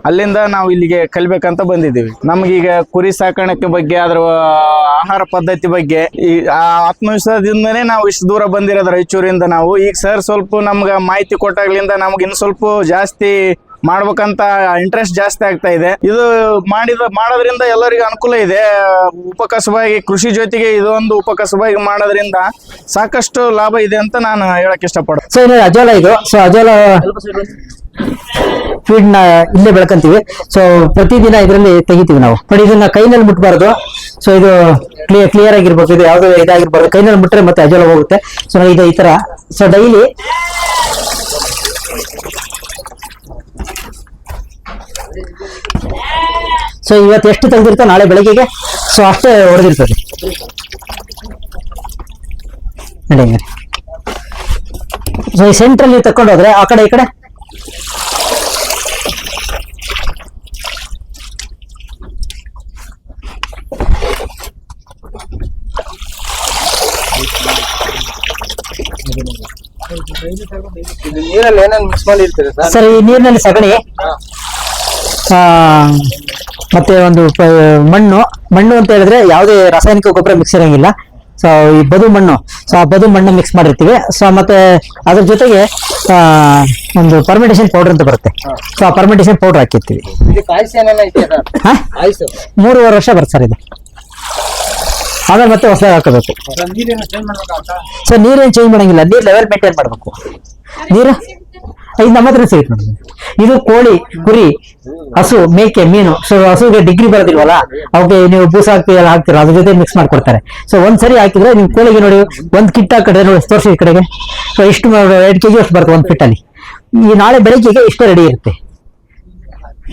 ಅಲ್ಲಿಂದ ನಾವು ಇಲ್ಲಿಗೆ ಕಲಿಬೇಕಂತ ಬಂದಿದ್ದೀವಿ. ನಮ್ಗೀಗ ಕುರಿ ಸಾಕಾಣಿಕೆ ಬಗ್ಗೆ ಅದ್ರ ಆಹಾರ ಪದ್ಧತಿ ಬಗ್ಗೆ ಈ ಆತ್ಮವಿಶ್ವಾಸದಿಂದನೇ ನಾವು ಇಷ್ಟು ದೂರ ಬಂದಿರೋದು ರಾಯಚೂರಿಂದ ನಾವು. ಈಗ ಸರ್ ಸ್ವಲ್ಪ ನಮ್ಗೆ ಮಾಹಿತಿ ಕೊಟ್ಟಾಗ್ಲಿಂದ ನಮ್ಗೆ ಇನ್ನು ಸ್ವಲ್ಪ ಜಾಸ್ತಿ ಮಾಡ್ಬೇಕಂತ ಇಂಟ್ರೆಸ್ಟ್ ಜಾಸ್ತಿ ಆಗ್ತಾ ಇದೆ. ಇದು ಮಾಡಿದ, ಮಾಡೋದ್ರಿಂದ ಎಲ್ಲರಿಗೂ ಅನುಕೂಲ ಇದೆ. ಉಪಕಸಬಾಗಿ, ಕೃಷಿ ಜೊತೆಗೆ ಇದೊಂದು ಉಪಕಸಬಾಗಿ ಮಾಡೋದ್ರಿಂದ ಸಾಕಷ್ಟು ಲಾಭ ಇದೆ ಅಂತ ನಾನು ಹೇಳಕ್ ಇಷ್ಟಪಡ್ತೀನಿ. ಸೊ ಅಜೋಲ ಇದು. ಸೊ ಅಜೋಲ ನ ಇಲ್ಲೇ ಬೆಳ್ಕೊಂತೀವಿ. ಸೊ ಪ್ರತಿದಿನ ಇದರಲ್ಲಿ ತೆಗಿತೀವಿ ನಾವು. ಬಟ್ ಇದನ್ನ ಕೈನಲ್ಲಿ ಮುಟ್ಬಾರ್ದು. ಸೊ ಇದು ಕ್ಲಿಯರ್ ಕ್ಲಿಯರ್ ಆಗಿರ್ಬೇಕು. ಇದು ಯಾವ್ದು ಇದಾಗಿರ್ಬಾರ್ದು. ಕೈನಲ್ಲಿ ಮುಟ್ರೆ ಮತ್ತೆ ಅಜೋಲ ಹೋಗುತ್ತೆ. ಸೊ ಇದು ಈ ತರ. ಸೊ ಡೈಲಿ ಸೊ ಇವತ್ತು ಎಷ್ಟು ತೆಗೆದಿರ್ತೋ ನಾಳೆ ಬೆಳಗ್ಗೆಗೆ? ಸೊ ಅಷ್ಟೇ ಹೊಡೆದಿರ್ತದೆ. ನೋಡಿ ಸೊ ಈ ಸೆಂಟ್ರಲ್ಲಿ ತಕೊಂಡು ಹೋದ್ರೆ ಆ ಕಡೆ ಈ ಕಡೆ? ನೀರಲ್ಲಿ ಏನೇನು ಮಿಕ್ಸ್ ಮಾಡಿರ್ತೀರಿ ಸರ್? ಈ ನೀರಿನಲ್ಲಿ ಸಗಣಿ? ಮತ್ತೆ ಒಂದು ಮಣ್ಣು ಮಣ್ಣು ಅಂತ ಹೇಳಿದ್ರೆ ಯಾವುದೇ ರಾಸಾಯನಿಕ ಗೊಬ್ಬರ ಮಿಕ್ಸ್ ಇರಂಗಿಲ್ಲ. ಸೊ ಈ ಬದು ಮಣ್ಣು ಸೊ ಆ ಬದು ಮಣ್ಣು ಮಿಕ್ಸ್ ಮಾಡಿರ್ತೀವಿ. ಸೊ ಮತ್ತೆ ಅದ್ರ ಜೊತೆಗೆ ಒಂದು ಪರ್ಮಿಟೇಷನ್ ಪೌಡರ್ ಅಂತ ಬರುತ್ತೆ. ಸೊ ಆ ಪರ್ಮಿಟೇಷನ್ ಪೌಡರ್ ಹಾಕಿರ್ತೀವಿ. ಮೂರುವರೆ ವರ್ಷ ಬರುತ್ತೆ ಸರ್ ಇದು. ಆಮೇಲೆ ಮತ್ತೆ ಹೊಸದಾಗಿ ಹಾಕಬೇಕು. ಸೊ ನೀರೇನು ಚೇಂಜ್ ಮಾಡಂಗಿಲ್ಲ. ನೀರ್ ಲೆವೆಲ್ ಮೇಂಟೈನ್ ಮಾಡಬೇಕು. ನೀರು? ಇದು ನಮ್ಮ ಹತ್ರ ಸಿಗುತ್ತೆ ಇದು ಕೋಳಿ, ಕುರಿ, ಹಸು, ಮೇಕೆ, ಮೀನು. ಸೊ ಹಸುಗೆ ಡಿಗ್ರಿ ಬರೋದಿಲ್ವಲ್ಲ ಅವಕ್ಕೆ ನೀವು ಬೂಸ ಹಾಕ್ತೀರ ಹಾಕ್ತೀರ, ಅದ್ರ ಜೊತೆ ಮಿಕ್ಸ್ ಮಾಡ್ಕೊಡ್ತಾರೆ. ಸೊ ಒಂದ್ ಸರಿ ಹಾಕಿದ್ರೆ ನೀವು ಕೋಳಿಗೆ ನೋಡಿ, ಒಂದ್ ಕಿಟ್ ಕಡೆ ನೋಡಿ, ತೋರಿಸಿ ಕಡೆಗೆ. ಸೊ ಇಷ್ಟು ಎರಡು ಕೆಜಿ ಅಷ್ಟು ಬರ್ತದೆ, ಒಂದ್ ಕಿಟ್ಟಲ್ಲಿ ಈ ನಾಳೆ ಬೆಳಗ್ಗೆಗೆ ಇಷ್ಟು ರೆಡಿ ಇರುತ್ತೆ.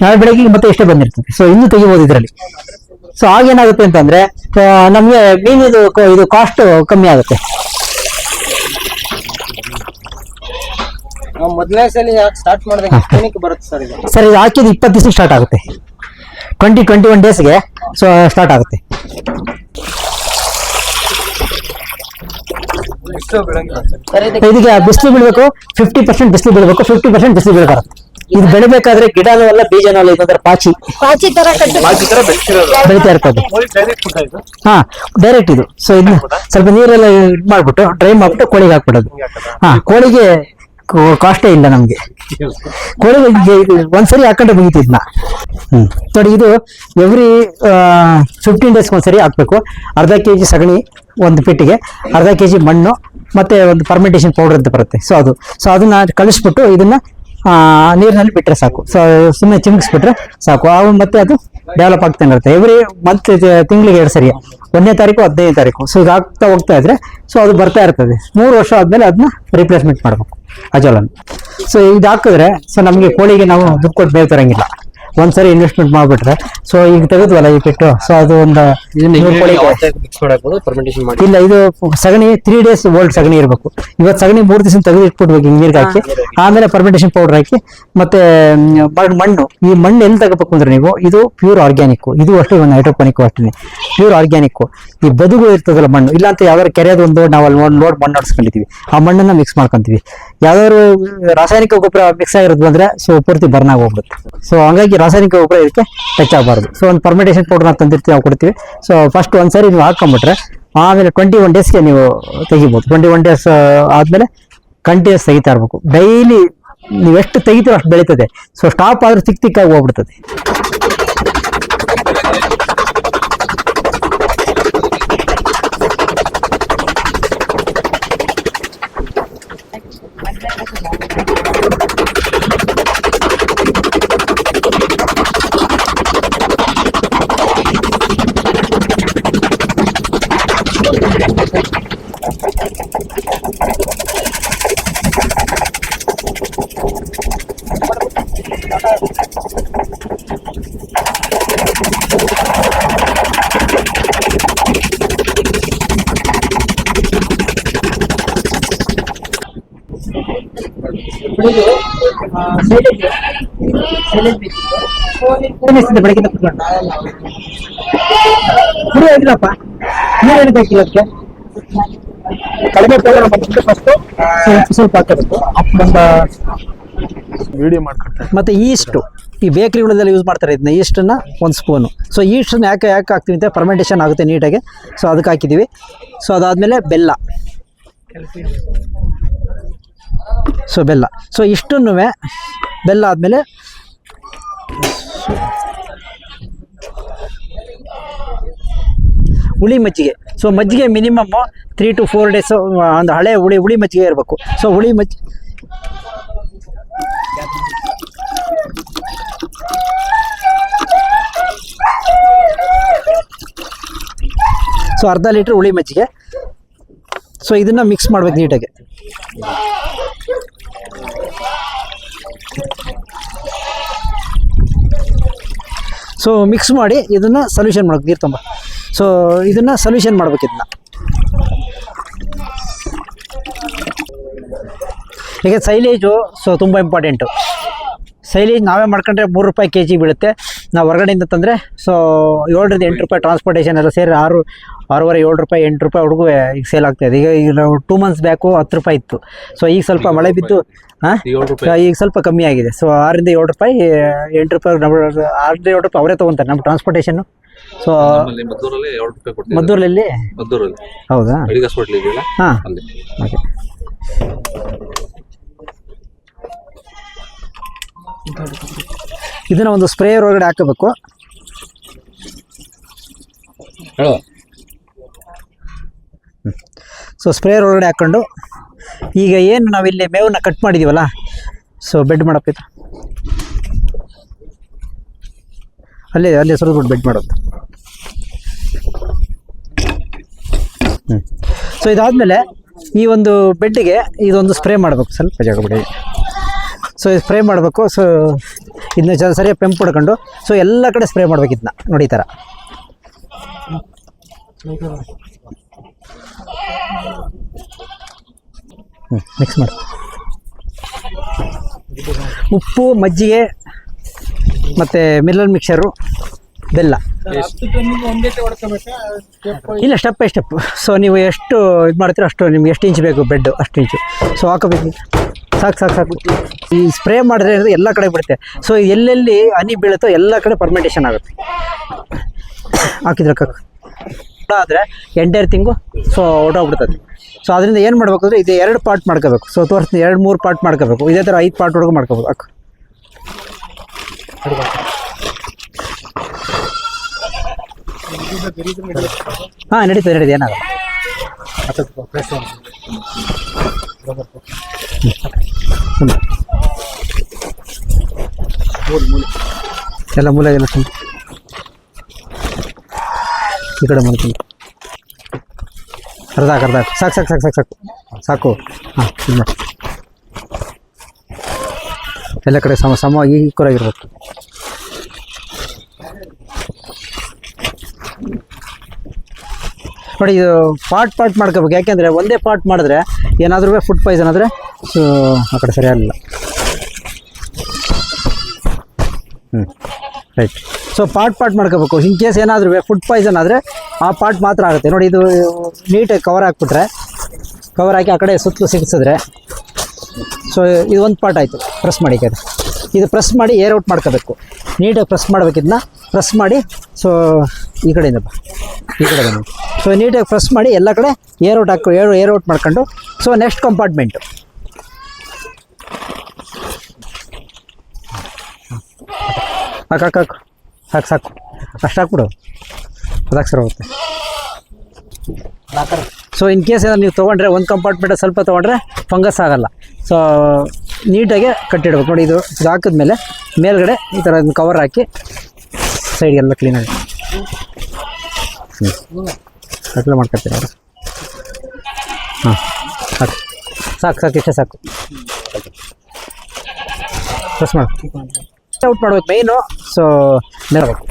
ನಾಳೆ ಬೆಳಗ್ಗೆ ಮತ್ತೆ ಇಷ್ಟೇ ಬಂದಿರ್ತದೆ. ಸೊ ಇನ್ನೂ ತೆಗಿಬಹುದು ಇದರಲ್ಲಿ. ಸೊ ಆಗೇನಾಗುತ್ತೆ ಅಂತಂದ್ರೆ ನಮಗೆ ಮೀನಿದು ಇದು ಕಾಸ್ಟ್ ಕಮ್ಮಿ ಆಗುತ್ತೆ. ನಾವು ಮೊದಲನೇ ಸಲ ಯಾಕೆ ಸ್ಟಾರ್ಟ್ ಮಾಡಿದಾಗ ಬರುತ್ತೆ ಸರ್ ಇದು ಸರ್ ಇದು ಹಾಕಿದ ಇಪ್ಪತ್ತು ದಿವಸ ಸ್ಟಾರ್ಟ್ ಆಗುತ್ತೆ. ಟ್ವೆಂಟಿ ಟ್ವೆಂಟಿ ಒನ್ ಡೇಸ್ಗೆ ಸೊ ಸ್ಟಾರ್ಟ್ ಆಗುತ್ತೆ. ಇದಕ್ಕೆ ಬಿಸಿಲು ಬೀಳ್ಬೇಕು ಫಿಫ್ಟಿ ಪರ್ಸೆಂಟ್ ಬಿಸಿಲು ಬೀಳ್ಬೇಕು ಫಿಫ್ಟಿ ಪರ್ಸೆಂಟ್ ಬಿಸಿಲು ಬೀಳಬಾರದು. ಇದು ಬೆಳಿಬೇಕಾದ್ರೆ ಗಿಡನೂ ಅಲ್ಲ ಬೀಜನೂ ಅಲ್ಲ ಇದಂದ್ರೆ ಪಾಚಿ ಪಾಚಿ ತರ ಬೆಳಿತಾ ಇರ್ತದೆ. ಡೈರೆಕ್ಟ್ ಫುಡ್ ಆಯ್ತು? ಹಾ ಡೈರೆಕ್ಟ್ ಇದು. ಸೊ ಇದನ್ನ ಸ್ವಲ್ಪ ನೀರೆಲ್ಲ ಇದ್ ಮಾಡ್ಬಿಟ್ಟು ಡ್ರೈ ಮಾಡ್ಬಿಟ್ಟು ಕೋಳಿಗೆ ಹಾಕ್ಬಿಡೋದು. ಹಾ ಕೋಳಿಗೆ ಕಾಸ್ಟೇ ಇಲ್ಲ ನಮಗೆ. ಕೋಳಿ ಒಂದ್ಸರಿ ಹಾಕೊಂಡೆ ಮುಗೀತು ಇದನ್ನ ಹ್ಮ್. ನೋಡಿ ಇದು ಎವ್ರಿ ಫಿಫ್ಟೀನ್ ಡೇಸ್ ಒಂದ್ಸರಿ ಹಾಕ್ಬೇಕು. ಅರ್ಧ ಕೆ ಜಿ ಸಗಣಿ ಒಂದು ಪೆಟ್ಟಿಗೆ, ಅರ್ಧ ಕೆ ಜಿ ಮಣ್ಣು, ಮತ್ತೆ ಒಂದು ಫರ್ಮೆಂಟೇಷನ್ ಪೌಡರ್ ಅಂತ ಬರುತ್ತೆ. ಸೊ ಅದು. ಸೊ ಅದನ್ನ ಕಳಿಸ್ಬಿಟ್ಟು ಇದನ್ನ ನೀರಿನಲ್ಲಿ ಬಿಟ್ರೆ ಸಾಕು. ಸೊ ಸುಮ್ಮನೆ ಚಿಮುಕ್ಸ್ಬಿಟ್ರೆ ಸಾಕು. ಅವು ಮತ್ತೆ ಅದು ಡೆವಲಪ್ ಆಗ್ತಾನೆ ಇರುತ್ತೆ. ಎವ್ರಿ ಮಂತ್ ತಿಂಗಳಿಗೆ ಎರಡು ಸರಿ. ಒಂದನೇ ತಾರೀಕು ಹದಿನೈದು ತಾರೀಕು. ಸೊ ಇದು ಆಗ್ತಾ ಹೋಗ್ತಾ ಇದ್ರೆ ಸೊ ಅದು ಬರ್ತಾ ಇರ್ತದೆ. ಮೂರು ವರ್ಷ ಆದ್ಮೇಲೆ ಅದನ್ನ ರಿಪ್ಲೇಸ್ಮೆಂಟ್ ಮಾಡಬೇಕು. ಅಜೋಲನ್. ಸೊ ಇದು ಹಾಕಿದ್ರೆ ಸೊ ನಮಗೆ ಕೋಳಿಗೆ ನಾವು ದುಡ್ಡು ಕೊಟ್ಟು ಬೇವ್ ತರಂಗಿಲ್ಲ. ಒಂದ್ಸರಿ ಇನ್ವೆಸ್ಟ್ಮೆಂಟ್ ಮಾಡ್ಬಿಟ್ರೆ. ಸೊ ಈಗ ತೆಗೆದ್ವಲ್ಲ ಈ ಪೆಟ್ಟು ಸೊ ಅದು ಒಂದು ಇಲ್ಲ ಇದು ಸಗಣಿ ತ್ರೀ ಡೇಸ್ ಓಲ್ಡ್ ಸಗಣಿ ಇರಬೇಕು. ಇವತ್ತು ಸಗಣಿ ಮೂರು ದಿವಸ ತೆಗೆದು ಇಟ್ಬಿಡ್ಬೇಕು ಹಿಂಗ್ ನೀರ್ಗೆ ಹಾಕಿ. ಆಮೇಲೆ ಪರ್ಮೆಂಟೇಶನ್ ಪೌಡರ್ ಹಾಕಿ ಮತ್ತೆ ಮಣ್ಣು. ಈ ಮಣ್ಣು ಎಲ್ಲಿ ತಗೋಬೇಕು ಅಂದ್ರೆ ನೀವು ಇದು ಪ್ಯೂರ್ ಆರ್ಗ್ಯಾನಿಕ್ ಇದು ಅಷ್ಟೇ ಒಂದು ಹೈಡ್ರೋಪಾನಿಕ್ ಅಷ್ಟೇ. ಪ್ಯೂರ್ ಆರ್ಗ್ಯಾನಿಕ್ ಈ ಬದುಗು ಇರ್ತದಲ್ಲ ಮಣ್ಣು. ಇಲ್ಲ ಅಂತ ಯಾವ್ದಾದ್ರು ಕೆರೆದು ಒಂದು ನಾವು ಅಲ್ಲಿ ಒಂದು ಲೋಡ್ ಮಣ್ಣು ಆಡಿಸ್ಕೊಂಡಿದ್ವಿ ಆ ಮಣ್ಣನ್ನ ಮಿಕ್ಸ್ ಮಾಡ್ಕೊಂತೀವಿ. ಯಾವ್ದಾದ್ರು ರಾಸಾಯನಿಕ ಗೊಬ್ಬರ ಮಿಕ್ಸ್ ಆಗಿರೋದು ಅಂದ್ರೆ ಸೊ ಪೂರ್ತಿ ಬರ್ನಾಗ ಹೋಗ್ಬಿಡುತ್ತೆ. ಸೊ ಹಂಗಾಗಿ ರಾಸಾಯನಿಕ ಗೊಬ್ಬರ ಇದಕ್ಕೆ ಟಚ್ ಆಗಬಾರ್ದು. ಸೊ ಒಂದು ಪರ್ಮಿಟೇಷನ್ ಪೌಡರ್ನ ತಂದಿರ್ತೀವಿ ನಾವು ಕೊಡ್ತೀವಿ. ಸೊ ಫಸ್ಟ್ ಒಂದ್ಸರಿ ನೀವು ಹಾಕೊಂಬಿಟ್ರೆ, ಆಮೇಲೆ ಟ್ವೆಂಟಿ ಒನ್ ಡೇಸ್ಗೆ ನೀವು ತೆಗಿಬೋದು. ಟ್ವೆಂಟಿ ಒನ್ ಡೇಸ್ ಆದಮೇಲೆ ಕಂಟಿನ್ಯೂಸ್ ತೆಗಿತಾ ಇರಬೇಕು. ಡೈಲಿ ನೀವು ಎಷ್ಟು ತೆಗಿತೀರೋ ಅಷ್ಟು ಬೆಳೀತದೆ. ಸೊ ಸ್ಟಾಪ್ ಆದ್ರೆ ತಿಕ್ ತಿಕ್ಕಾಗಿ ಹೋಗ್ಬಿಡ್ತದೆ. ಏನಿಸ್ತದೆ ಬೆಳಗ್ಗೆ ಕುತ್ಕೊಂಡು ಕುಡಿ ಹೋಗಿಲ್ಲಪ್ಪ ನೀರು ಏನಕ್ಕೆ ಹಾಕಿಲ್ಲ ಅದಕ್ಕೆ ಕಡಿಮೆ ತಗೊಂಡು ಬಂದ್ಬಿಟ್ಟು ಫಸ್ಟ್ ಸ್ವಲ್ಪ ಸ್ವಲ್ಪ ಹಾಕಬೇಕು. ಒಂದು ವಿಡಿಯೋ ಮಾಡ್ಕೊಡ್ತಾರೆ ಮತ್ತೆ ಈಸ್ಟು ಈ ಬೇಕರಿಗಳಲ್ಲಿ ಯೂಸ್ ಮಾಡ್ತಾರೆ ಇದನ್ನ ಈಸ್ಟನ್ನ ಒಂದು ಸ್ಪೂನು ಸೊ ಈಸ್ಟನ್ನ ಯಾಕೆ ಯಾಕೆ ಹಾಕ್ತೀವಿ ಅಂತ ಫರ್ಮೆಂಟೇಷನ್ ಆಗುತ್ತೆ ನೀಟಾಗಿ. ಸೊ ಅದಕ್ಕೆ ಹಾಕಿದ್ದೀವಿ. ಸೊ ಅದಾದಮೇಲೆ ಬೆಲ್ಲ. ಸೊ ಬೆಲ್ಲ. ಸೊ ಇಷ್ಟನ್ನು ಬೆಲ್ಲ ಆದಮೇಲೆ ಹುಳಿ ಮಜ್ಜಿಗೆ. ಸೊ ಮಜ್ಜಿಗೆ minimum three to four days ಒಂದು ಹಳೆ ಹುಳಿ ಹುಳಿ ಮಜ್ಜಿಗೆ ಇರಬೇಕು. ಸೊ ಹುಳಿ ಮಜ್ಜಿ ಸೊ ಅರ್ಧ ಲೀಟ್ರ್ ಹುಳಿ ಮಜ್ಜಿಗೆ. ಸೊ ಇದನ್ನ ಮಿಕ್ಸ್ ಮಾಡ್ಬೇಕು ನೀಟಾಗಿ. ಸೊ ಮಿಕ್ಸ್ ಮಾಡಿ ಇದನ್ನ ಸೊಲ್ಯೂಷನ್ ಮಾಡ್ಬೇಕು, ನೀರು ತುಂಬ. ಸೊ ಇದನ್ನು ಸೊಲ್ಯೂಷನ್ ಮಾಡ್ಬೇಕು ಈಗ ಸೈಲೇಜು ಸೊ ತುಂಬ ಇಂಪಾರ್ಟೆಂಟು ಸೈಲೇಜ್ ನಾವೇ ಮಾಡ್ಕೊಂಡ್ರೆ ಮೂರು ರೂಪಾಯಿ ಕೆ ಜಿ ಬೀಳುತ್ತೆ. ನಾವು ಹೊರಗಡೆಯಿಂದ ತಂದರೆ ಸೊ ಏಳರಿಂದ ಎಂಟು ರೂಪಾಯಿ ಟ್ರಾನ್ಸ್ಪೋರ್ಟೇಷನ್ ಎಲ್ಲ ಸೇರಿ ಆರು ಆರೂವರೆ ಏಳು ರೂಪಾಯಿ ಎಂಟು ರೂಪಾಯಿ ಹುಡುಗೂ ಈಗ ಸೇಲ್ ಆಗ್ತಾಯಿದೆ ಈಗ ಈಗ ನಾವು ಟೂ ಮಂತ್ಸ್ ಬ್ಯಾಕು ಹತ್ತು ರೂಪಾಯಿ ಇತ್ತು. ಸೊ ಈಗ ಸ್ವಲ್ಪ ಮಳೆ ಬಿದ್ದು ಹಾಂ? ಈಗ ಸ್ವಲ್ಪ ಕಮ್ಮಿ ಆಗಿದೆ. ಸೊ ಆರರಿಂದ ಏಳು ರೂಪಾಯಿ ಎಂಟು ರೂಪಾಯಿ ನಮ್ಮ ಆರರಿಂದ ಏಳು ರೂಪಾಯಿ ಅವರೇ ತೊಗೊತಾರೆ ನಮ್ಮ ಟ್ರಾನ್ಸ್ಪೋರ್ಟೇಷನ್ನು ಸೊ ಮದ್ದೂರಲ್ಲಿ ಹೌದಾ? ಹಾಂ. ಓಕೆ ಇದನ್ನ ಒಂದು ಸ್ಪ್ರೇಯರ್ ಒಳಗಡೆ ಹಾಕಬೇಕು. ಹೇಳು. ಸೊ ಸ್ಪ್ರೇಯರ್ ಒಳಗಡೆ ಹಾಕ್ಕೊಂಡು ಈಗ ಏನು ನಾವಿಲ್ಲಿ ಮೇವನ್ನ ಕಟ್ ಮಾಡಿದ್ದೀವಲ್ಲ ಸೊ ಬೆಡ್ ಮಾಡೋಕ್ಕಿತ್ತು ಅಲ್ಲೇ ಅಲ್ಲೇ ಸುರಿದ್ಬಿಟ್ಟು ಬೆಡ್ ಮಾಡೋದು ಹ್ಞೂ ಸೊ ಇದಾದಮೇಲೆ ಈ ಒಂದು ಬೆಡ್ಡಿಗೆ ಇದೊಂದು ಸ್ಪ್ರೇ ಮಾಡಬೇಕು, ಸ್ವಲ್ಪ ಜಾಗ ಬಿಡಿ. ಸೊ ಇದು ಸ್ಪ್ರೇ ಮಾಡಬೇಕು ಸೊ ಇದನ್ನ ಜ, ಸರಿಯಾಗಿ ಪೆಂಪ್ ಹೊಡ್ಕೊಂಡು ಸೊ ಎಲ್ಲ ಕಡೆ ಸ್ಪ್ರೇ ಮಾಡ್ಬೇಕು ಇದನ್ನ ನೋಡಿ ಈ ಥರ ಹ್ಞೂ ಮಿಕ್ಸ್ ಮಾಡಿ. ಉಪ್ಪು, ಮಜ್ಜಿಗೆ, ಮತ್ತು ಮಿಲ್ಲರ್ ಮಿಕ್ಸರು ಬೆಲ್ಲ. ಇಲ್ಲ ಸ್ಟೆಪ್ ಬೈ ಸ್ಟೆಪ್ ಸೊ ನೀವು ಎಷ್ಟು ಇದು ಮಾಡ್ತೀರೋ ಅಷ್ಟು ನಿಮ್ಗೆ ಎಷ್ಟು ಇಂಚ್ ಬೇಕು ಬೆಡ್ ಅಷ್ಟು ಇಂಚು. ಸೊ ಹಾಕೋಬೇಕು. ಸಾಕು ಸಾಕು ಸಾಕು. ಈ ಸ್ಪ್ರೇ ಮಾಡಿದ್ರೆ ಎಲ್ಲ ಕಡೆ ಬಿಡುತ್ತೆ. ಸೊ ಎಲ್ಲೆಲ್ಲಿ ಹನಿ ಬೀಳುತ್ತೋ, ಎಲ್ಲ ಕಡೆ ಪರ್ಮೆಂಟೇಷನ್ ಆಗುತ್ತೆ. ಹಾಕಿದ್ರೆ ಕಕ್. ಆದರೆ ಎಂಟೈರ್ ತಿಂಗು ಸೊ ಹೊಟ್ಟೋಗ್ಬಿಡ್ತದೆ ಸೊ ಅದರಿಂದ ಏನು ಮಾಡಬೇಕು ಅಂದರೆ ಇದು ಎರಡು ಪಾರ್ಟ್ ಮಾಡ್ಕೋಬೇಕು. ಸೊ ತೋರಿಸ್ತೀನಿ, ಎರಡು, ಮೂರು ಪಾರ್ಟ್ ಮಾಡ್ಕೋಬೇಕು. ಇದೇ ಥರ ಐದು ಪಾರ್ಟ್ ಒಳಗೆ ಮಾಡ್ಕೋಬೇಕು ಅಕ್ಕ. ಹಾಂ, ನಡೀತದೆ ನಡೀತದೆ ಏನಾದ್ರು. ಎಲ್ಲ ಮೂಲ ತುಂಬ ಈ ಕಡೆ ಮಾಡ್ತೀನಿ ಅರ್ಧ ಅರ್ಧ. ಸಾಕು ಸಾಕು ಸಾಕು ಸಾಕು ಸಾಕು. ಸಾಕು. ಹಾಂ ಇಲ್ಲ ಎಲ್ಲ ಕಡೆ ಸಮ, ಸಮವಾಗಿ ಈಕ್ವಲಾಗಿರ್ಬೇಕು ನೋಡಿ, ಇದು ಪಾರ್ಟ್ ಪಾರ್ಟ್ ಮಾಡ್ಕೋಬೇಕು. ಯಾಕೆಂದರೆ ಒಂದೇ ಪಾರ್ಟ್ ಮಾಡಿದ್ರೆ ಏನಾದರೂ ಫುಡ್ ಪಾಯ್ಸನ್ ಆದರೆ, ಆ ಕಡೆ ಸರಿಯಾಗಿಲ್ಲ. ಹ್ಞೂ ರೈಟ್ ಸೊ ಪಾರ್ಟ್ ಪಾರ್ಟ್ ಮಾಡ್ಕೋಬೇಕು. ಇನ್ ಕೇಸ್ ಏನಾದರೂ ಫುಡ್ ಪಾಯ್ಸನ್ ಆದರೆ ಆ ಪಾರ್ಟ್ ಮಾತ್ರ ಆಗುತ್ತೆ. ನೋಡಿ, ಇದು ನೀಟಾಗಿ ಕವರ್ ಹಾಕ್ಬಿಟ್ರೆ ಕವರ್ ಹಾಕಿ ಆ ಕಡೆ ಸುತ್ತಲೂ ಸಿಗಿಸಿದ್ರೆ. ಸೊ ಇದು ಒಂದು ಪಾರ್ಟ್ ಆಯಿತು. ಪ್ರೆಸ್ ಮಾಡಿ ಅದು ಇದು ಪ್ರೆಸ್ ಮಾಡಿ ಏರ್ ಔಟ್ ಮಾಡ್ಕೋಬೇಕು. ನೀಟಾಗಿ ಪ್ರೆಸ್ ಮಾಡಬೇಕಿದ್ನ ಪ್ರೆಸ್ ಮಾಡಿ ಸೊ ಈ ಕಡೆಯಿಂದ ಬಾ. ಈ ಕಡೆ ಬನ್ನಿ. ಸೊ ನೀಟಾಗಿ ಪ್ರೆಸ್ ಮಾಡಿ ಎಲ್ಲ ಕಡೆ ಏರ್ ಔಟ್ ಹಾಕಿ ಏರ್ ಏರ್ ಔಟ್ ಮಾಡ್ಕೊಂಡು. ಸೊ ನೆಕ್ಸ್ಟ್ ಕಂಪಾರ್ಟ್ಮೆಂಟು ಹಾಕು. ಸಾಕು ಸಾಕು. ಅಷ್ಟು ಹಾಕ್ಬಿಡು. ಅದಕ್ಕೆ ಸರ್ ಹೋಗುತ್ತೆ ಸೊ ಇನ್ ಕೇಸ್ ಏನಾದ್ರು ನೀವು ತೊಗೊಂಡ್ರೆ ಒಂದು ಕಂಪಾರ್ಟ್ಮೆಂಟ್ ಸ್ವಲ್ಪ ತೊಗೊಂಡ್ರೆ ಫಂಗಸ್ ಆಗಲ್ಲ. ಸೊ ನೀಟಾಗಿ ಕಟ್ಟಿಡ್ಬೇಕು. ನೋಡಿ ಇದು ಇದು ಹಾಕಿದ್ಮೇಲೆ ಮೇಲ್ಗಡೆ ಈ ಥರ ಕವರ್ ಹಾಕಿ ಸೈಡ್ಗೆಲ್ಲ ಕ್ಲೀನಾಗಿ ಹ್ಞೂ ಕಟ್ಲ ಮಾಡ್ಕೊತೀರ ಹಾಂ ಸಾಕು. ಸಾಕು ಸಾಕು ಇಷ್ಟೇ ಸಾಕು. ಪ್ರೆಸ್ ಮಾಡು. ಔಟ್ ಮಾಡ್ಬೇಕು ಮೈನು ಸೊ ನೆರಬೇಕು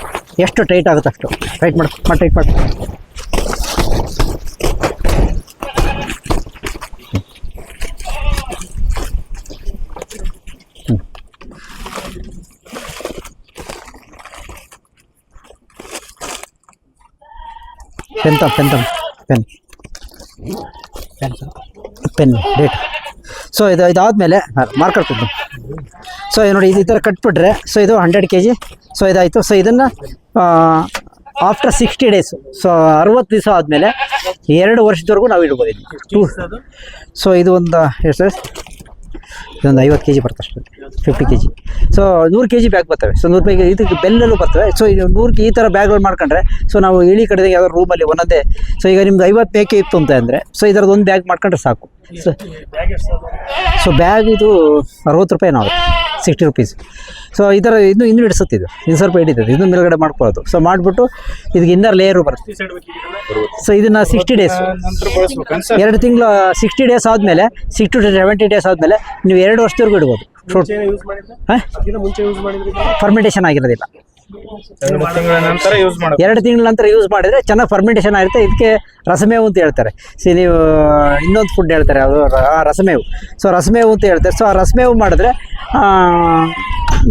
ಎಷ್ಟು ಟೈಟ್ ಆಗುತ್ತೆ ಅಷ್ಟು? ಟೈಟ್ ಮಾಡಿ ಮಾಡಿ ಟೈಟ್ ಮಾಡಿ. ಪೆನ್ ತಮ್ಮ ಪೆನ್ ತಮ್ಮ ಪೆನ್ ಪೆನ್ ಡೇಟ್ ಸೊ ಇದು, ಇದಾದಮೇಲೆ ಮಾರ್ಕರ್ ಕೊಟ್ಟು ಸೊ ನೋಡಿ ಇದು ಈ ಥರ ಕಟ್ಬಿಟ್ರೆ ಸೊ ಇದು ಹಂಡ್ರೆಡ್ ಕೆ ಜಿ ಸೊ ಇದಾಯಿತು. ಸೊ ಇದನ್ನು ಆಫ್ಟರ್ ಸಿಕ್ಸ್ಟಿ ಡೇಸ್ ಸೊ ಅರವತ್ತು ದಿವಸ ಆದಮೇಲೆ ಎರಡು ವರ್ಷದವರೆಗೂ ನಾವು ಇಡ್ಬೋದು ಇದು ಟೂ ಸೊ ಇದು ಒಂದು ಎಷ್ಟು ಸರ್? ಇದೊಂದು ಐವತ್ತು ಕೆ ಜಿ ಬರ್ತದೆ ಅಷ್ಟೇ ಫಿಫ್ಟಿ ಕೆ ಜಿ ಸೊ ನೂರು ಕೆ ಜಿ ಬ್ಯಾಗ್ ಬರ್ತವೆ. ಸೊ ನೂರು ರೂಪಾಯಿ ಇದಕ್ಕೆ ಬೆಲ್ಲಲ್ಲೂ ಬರ್ತವೆ. ಸೊ ಇದು ನೂರು ಈ ಥರ ಬ್ಯಾಗ್ಗಳು ಮಾಡ್ಕೊಂಡ್ರೆ ಸೊ ನಾವು ಇಳಿ ಕಡೆಗೆ ಯಾವ್ದಾದ್ರು ರೂಮಲ್ಲಿ ಒಂದೊಂದೇ ಸೊ ಈಗ ನಿಮ್ದು ಐವತ್ತು ಬೇಕೇ ಇತ್ತು ಅಂತ ಅಂದರೆ ಸೊ ಇದರದ್ದು ಒಂದು ಬ್ಯಾಗ್ ಮಾಡ್ಕೊಂಡ್ರೆ ಸಾಕು. ಸೊ ಸೊ ಬ್ಯಾಗ್ ಇದು ಅರವತ್ತು ರೂಪಾಯಿ ನಾವು ಸಿಕ್ಸ್ಟಿ ರುಪೀಸ್ ಸೊ ಈ ಥರ ಇನ್ನೂ ಇನ್ನೂ ಹಿಡಿಸುತ್ತೆ ಇದು. ಇನ್ನು ಸ್ವಲ್ಪ ಹಿಡಿತದೆ. ಇನ್ನು ಮೇಲ್ಗಡೆ ಮಾಡ್ಕೊಳ್ಳೋದು. ಸೊ ಮಾಡಿಬಿಟ್ಟು ಇದಕ್ಕೆ ಇನ್ನರ್ ಲೇಯರು ಬರುತ್ತೆ. ಸೊ ಇದನ್ನು ಸಿಕ್ಸ್ಟಿ ಡೇಸ್ ಎರಡು ತಿಂಗಳು ಸಿಕ್ಸ್ಟಿ ಡೇಸ್ ಆದಮೇಲೆ ಸಿಕ್ಸ್ಟಿ ಟು ಸೆವೆಂಟಿ ಡೇಸ್ ಆದಮೇಲೆ ನೀವು ಎರಡು ವರ್ಷದವರೆಗೂ ಇಡ್ಬೋದು. ಹಾಂ? ಫರ್ಮೆಂಟೇಷನ್ ಆಗಿರೋದಿಲ್ಲ. ತಿಂಗಳ ನಂತರ ಯೂಸ್ ಮಾಡಬೇಕು ಎರಡು ತಿಂಗಳ ನಂತರ ಯೂಸ್ ಮಾಡಿದ್ರೆ ಚೆನ್ನಾಗಿ ಫರ್ಮೆಂಟೇಷನ್ ಆಗಿರುತ್ತೆ ಇದಕ್ಕೆ ರಸಮೇವು ಅಂತ ಹೇಳ್ತಾರೆ. ಸಿ ನೀವು ಇನ್ನೊಂದು ಫುಡ್ ಹೇಳ್ತಾರೆ ಅದು ಆ ರಸಮೇವು. ಸೊ ರಸಮೇವು ಅಂತ ಹೇಳ್ತಾರೆ. ಸೊ ಆ ರಸಮೇವು ಮಾಡಿದ್ರೆ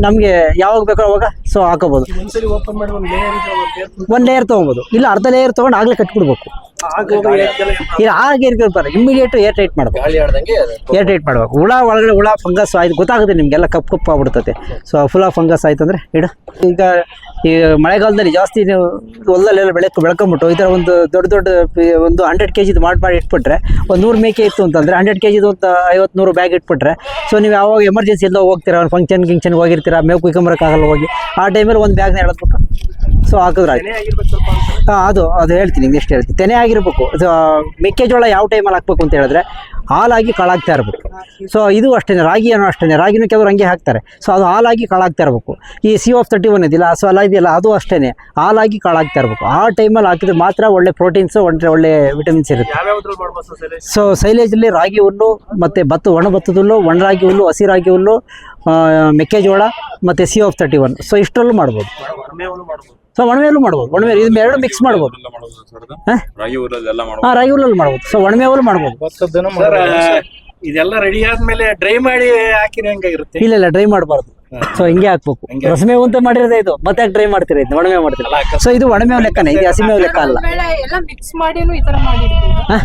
ನಮಗೆ ಯಾವಾಗ ಬೇಕೋ ಅವಾಗ ಸೊ ಹಾಕೋಬೋದು. ಒಂದು ಲೇಯರ್ ತೊಗೊಬೋದು. ಇಲ್ಲ ಅರ್ಧ ಲೇಯರ್ ತೊಗೊಂಡು ಆಗಲೇ ಕಟ್ಬಿಡ್ಬೇಕು. ಇಲ್ಲ ಹಾಗೆ ಇರ್ತಾರೆ ಇಮಿಡಿಯೇಟ್ ಏರ್ ಟೈಟ್ ಮಾಡಬೇಕು. ಏರ್ ಟೈಟ್ ಮಾಡ್ಬೇಕು. ಹುಳ ಒಳಗಡೆ ಹುಳ ಫಂಗಸ್ ಆಯ್ತು ಗೊತ್ತಾಗುತ್ತೆ ನಿಮಗೆಲ್ಲ ಕಪ್ಪು ಕಪ್ಪು ಆಗ್ಬಿಡ್ತೈತೆ. ಸೊ ಫುಲ್ ಆಫ್ ಫಂಗಸ್ ಆಯ್ತು ಅಂದರೆ ಇಡು. ಈಗ ಈ ಮಳೆಗಾಲದಲ್ಲಿ ಜಾಸ್ತಿ ನೀವು ಹೊಲದಲ್ಲೆಲ್ಲ ಬೆಳಕು ಬೆಳ್ಕೊಂಬಿಟ್ಟು ಈ ಥರ ಒಂದು ದೊಡ್ಡ ದೊಡ್ಡ ಒಂದು ಹಂಡ್ರೆಡ್ ಕೆ ಜಿದು ಮಾಡಿ ಮಾಡಿ ಇಟ್ಬಿಟ್ರೆ ಒಂದು ನೂರು ಮೇಕೆ ಇತ್ತು ಅಂತಂದರೆ ಹಂಡ್ರೆಡ್ ಕೆ ಜಿದು ಒಂದು ಐವತ್ತು ನೂರು ಬ್ಯಾಗ್ ಇಟ್ಬಿಟ್ರೆ ಸೊ ನೀವು ಯಾವಾಗ ಎಮರ್ಜೆನ್ಸಿ ಎಲ್ಲ ಹೋಗ್ತೀರಾ ಒಂದು ಫಂಕ್ಷನ್ ಗಿಂಕ್ಷನ್ಗೆ ಹೋಗಿರ್ತೀರಾ ಮೇವು ಕುಯ್ಕೊಂಬರಕ್ಕಾಗಲ್ಲ ಹೋಗಿ ಆ ಟೈಮಲ್ಲಿ ಒಂದು ಬ್ಯಾಗ್ನ ಎಳೆದ್ಬಿಟ್ಟು ಸೊ ಹಾಕಿದ್ರೆ ಆಯ್ತು. ಅದು ಅದು ಹೇಳ್ತೀನಿ ನೆಕ್ಸ್ಟ್ ಹೇಳ್ತೀನಿ ತೆನೆ ಆಗಿರಬೇಕು ಅದು ಮೆಕ್ಕೆಜೋಳ ಯಾವ ಟೈಮಲ್ಲಿ ಹಾಕ್ಬೇಕು ಅಂತ ಹೇಳಿದ್ರೆ ಹಾಲಾಗಿ ಕಾಳಾಗ್ತಾ ಇರಬೇಕು ಸೊ ಇದು ಅಷ್ಟೇ ರಾಗಿಯನ್ನು ಅಷ್ಟೇ ರಾಗಿನೂ ಕೆಲವರು ಹಂಗೆ ಹಾಕ್ತಾರೆ ಸೊ ಅದು ಹಾಲಾಗಿ ಕಾಳಾಗ್ತಾ ಇರಬೇಕು ಈ ಸಿ ಆಫ್ ತರ್ಟಿ ಒನ್ ಇದಿಲ್ಲ ಸೊ ಅಲ್ಲ ಇದೆಯಲ್ಲ ಅದು ಅಷ್ಟೇ ಹಾಲಾಗಿ ಕಳಾಗ್ತಾ ಇರಬೇಕು ಆ ಟೈಮಲ್ಲಿ ಹಾಕಿದ್ರೆ ಮಾತ್ರ ಒಳ್ಳೆ ಪ್ರೋಟೀನ್ಸು ಒಳ್ಳೆ ಒಳ್ಳೆ ವಿಟಮಿನ್ಸ್ ಇರುತ್ತೆ ಸೊ ಸೈಲೇಜಲ್ಲಿ ರಾಗಿ ಹುಲ್ಲು ಮತ್ತು ಭತ್ತ ಒಣ ಭತ್ತದ ಹುಲ್ಲು ಒಣ ರಾಗಿ ಹುಲ್ಲು ಹಸಿ ರಾಗಿ ಹುಲ್ಲು ಮೆಕ್ಕೆಜೋಳ ಮತ್ತು C of thirty one so ಇಷ್ಟರಲ್ಲೂ ಮಾಡ್ಬೋದು ಸೊ ಒಣಮೇಲೂ ಮಾಡ್ಬೋದು. ಒಣಮೇಲೆ ಇದು ಎರಡು ಮಿಕ್ಸ್ ಮಾಡ್ಬೋದು. ಹಾ? ರಾಗಿ ಊರಲ್ಲೆಲ್ಲ ಹಾಂ ರಾಗಿ ಹುಲ್ಲಲ್ಲಿ ಮಾಡ್ಬೋದು. ಸೊ ಒಣಮೇವಲ್ಲೂ ಮಾಡ್ಬೋದು. ಇದೆಲ್ಲ ರೆಡಿ ಆದ್ಮೇಲೆ ಡ್ರೈ ಮಾಡಿ ಹಾಕಿದ್ರೆ ಹೆಂಗಾಗಿರುತ್ತೆ ಇಲ್ಲ ಇಲ್ಲ ಡ್ರೈ ಮಾಡಬಾರ್ದು. ಸೊ ಹಿಂಗೆ ಹಾಕ್ಬೇಕು. ರಸಮೇವು ಅಂತ ಮಾಡಿರೋದೇ ಇದು. ಮತ್ತೆ ಯಾಕೆ ಡ್ರೈ ಮಾಡ್ತೀರಾ ಇದು? ಒಣಮೇವು ಮಾಡ್ತೀರಾ? ಸೊ ಇದು ಒಣಮೇವು ಲೆಕ್ಕನೇ. ಇದು ಹಸಿಮೇವು ಲೆಕ್ಕ ಅಲ್ಲ. ಬೇಳೆ ಎಲ್ಲ ಮಿಕ್ಸ್ ಮಾಡಿ ಈ ತರ ಮಾಡಿರ್ತೀವಿ. ಹಾ?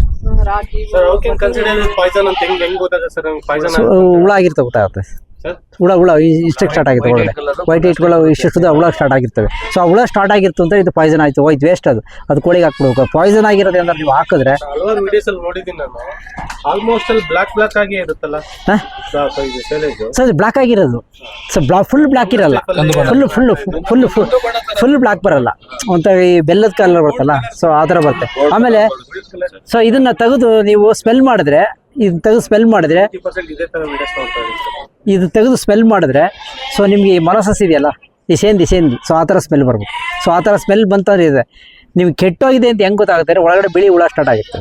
ರಾಗಿ ಸರ್ ಓಕೆ ಕನ್ಸಿಡರ್ ಪಾಯ್ಸನ್ ಅಂತ ಹೆಂಗ್ ಹೆಂಗ್ ಗೊತ್ತಾಗ ಸರ್ ಪಾಯ್ಸನ್ ಸೊ ಹುಳ ಆಗಿರ್ತಾ ಗೊತ್ತಾಗುತ್ತೆ. ಹುಳ ಹುಳ ಇಷ್ಟಕ್ಕೆ ಸ್ಟಾರ್ಟ್ ಆಗಿತ್ತು ಒಳಗಡೆ. ವೈಟ್ ಇಟ್ಗಳು ಇಷ್ಟು ಹುಳ ಸ್ಟಾರ್ಟ್ ಆಗಿರ್ತವೆ. ಸೊ ಆ ಹುಳ ಸ್ಟಾರ್ಟ್ ಆಗಿತ್ತು ಅಂತ ಇದು ಪಾಯ್ಸನ್ ಆಯಿತು. ಹೋಯ್ತು ವೇಸ್ಟ್ ಅದು. ಅದು ಕೋಳಿಗೆ ಹಾಕ್ಬಿಡ್ಬೇಕು. ಪಾಯ್ಸನ್ ಆಗಿರೋದು ಅಂದ್ರೆ ನೀವು ಹಾಕಿದ್ರೆ ಹಲವಾರು ವಿಡಿಯೋಸ್ ನೋಡಿದ್ದೀನಿ ನಾನು. ಆಲ್ಮೋಸ್ಟ್ ಅಲ್ಲಿ ಬ್ಲಾಕ್ ಬ್ಲಾಕ್ ಆಗಿ ಇರುತ್ತಲ್ಲ? ಹಾಂ? ಸಾಕು ಇದು ಸೇಲೇಜ್ ಸೊ ಅದು ಬ್ಲಾಕ್ ಆಗಿರೋದು. ಸೊ ಬ್ಲಾ ಫುಲ್ ಬ್ಲಾಕ್ ಇರಲ್ಲ. Full full full full block ಬರಲ್ಲ. ಒಂಥರ ಈ ಬೆಲ್ಲದ ಕಲರ್ ಬರುತ್ತಲ್ಲ? ಸೊ ಆ ಥರ ಬರುತ್ತೆ. ಆಮೇಲೆ ಸೊ ಇದನ್ನ ತೆಗೆದು ನೀವು ಸ್ಮೆಲ್ ಮಾಡಿದ್ರೆ ಇದು ತೆಗೆದು ಸ್ಮೆಲ್ ಮಾಡಿದ್ರೆ ಇದೇ ತೆಗೆದು ಸ್ಮೆಲ್ ಮಾಡಿದ್ರೆ ಸೊ ನಿಮಗೆ ಈ ಮೊಲಸಸ್ ಇದೆಯಲ್ಲ ಈ ಸೇಂದಿ ಸೇಂದಿ ಸೊ ಆ ಥರ ಸ್ಮೆಲ್ ಬರ್ಬೇಕು ಸೊ ಆ ಥರ ಸ್ಮೆಲ್ ಬಂತಂದ್ರೆ ಇದೆ ನಿಮ್ಗೆ ಕೆಟ್ಟೋಗಿದೆ ಅಂತ ಹೆಂಗೆ ಗೊತ್ತಾಗುತ್ತೆ ಅಂದ್ರೆ ಒಳಗಡೆ ಬಿಳಿ ಹುಳ ಸ್ಟಾರ್ಟ್ ಆಗಿತ್ತು.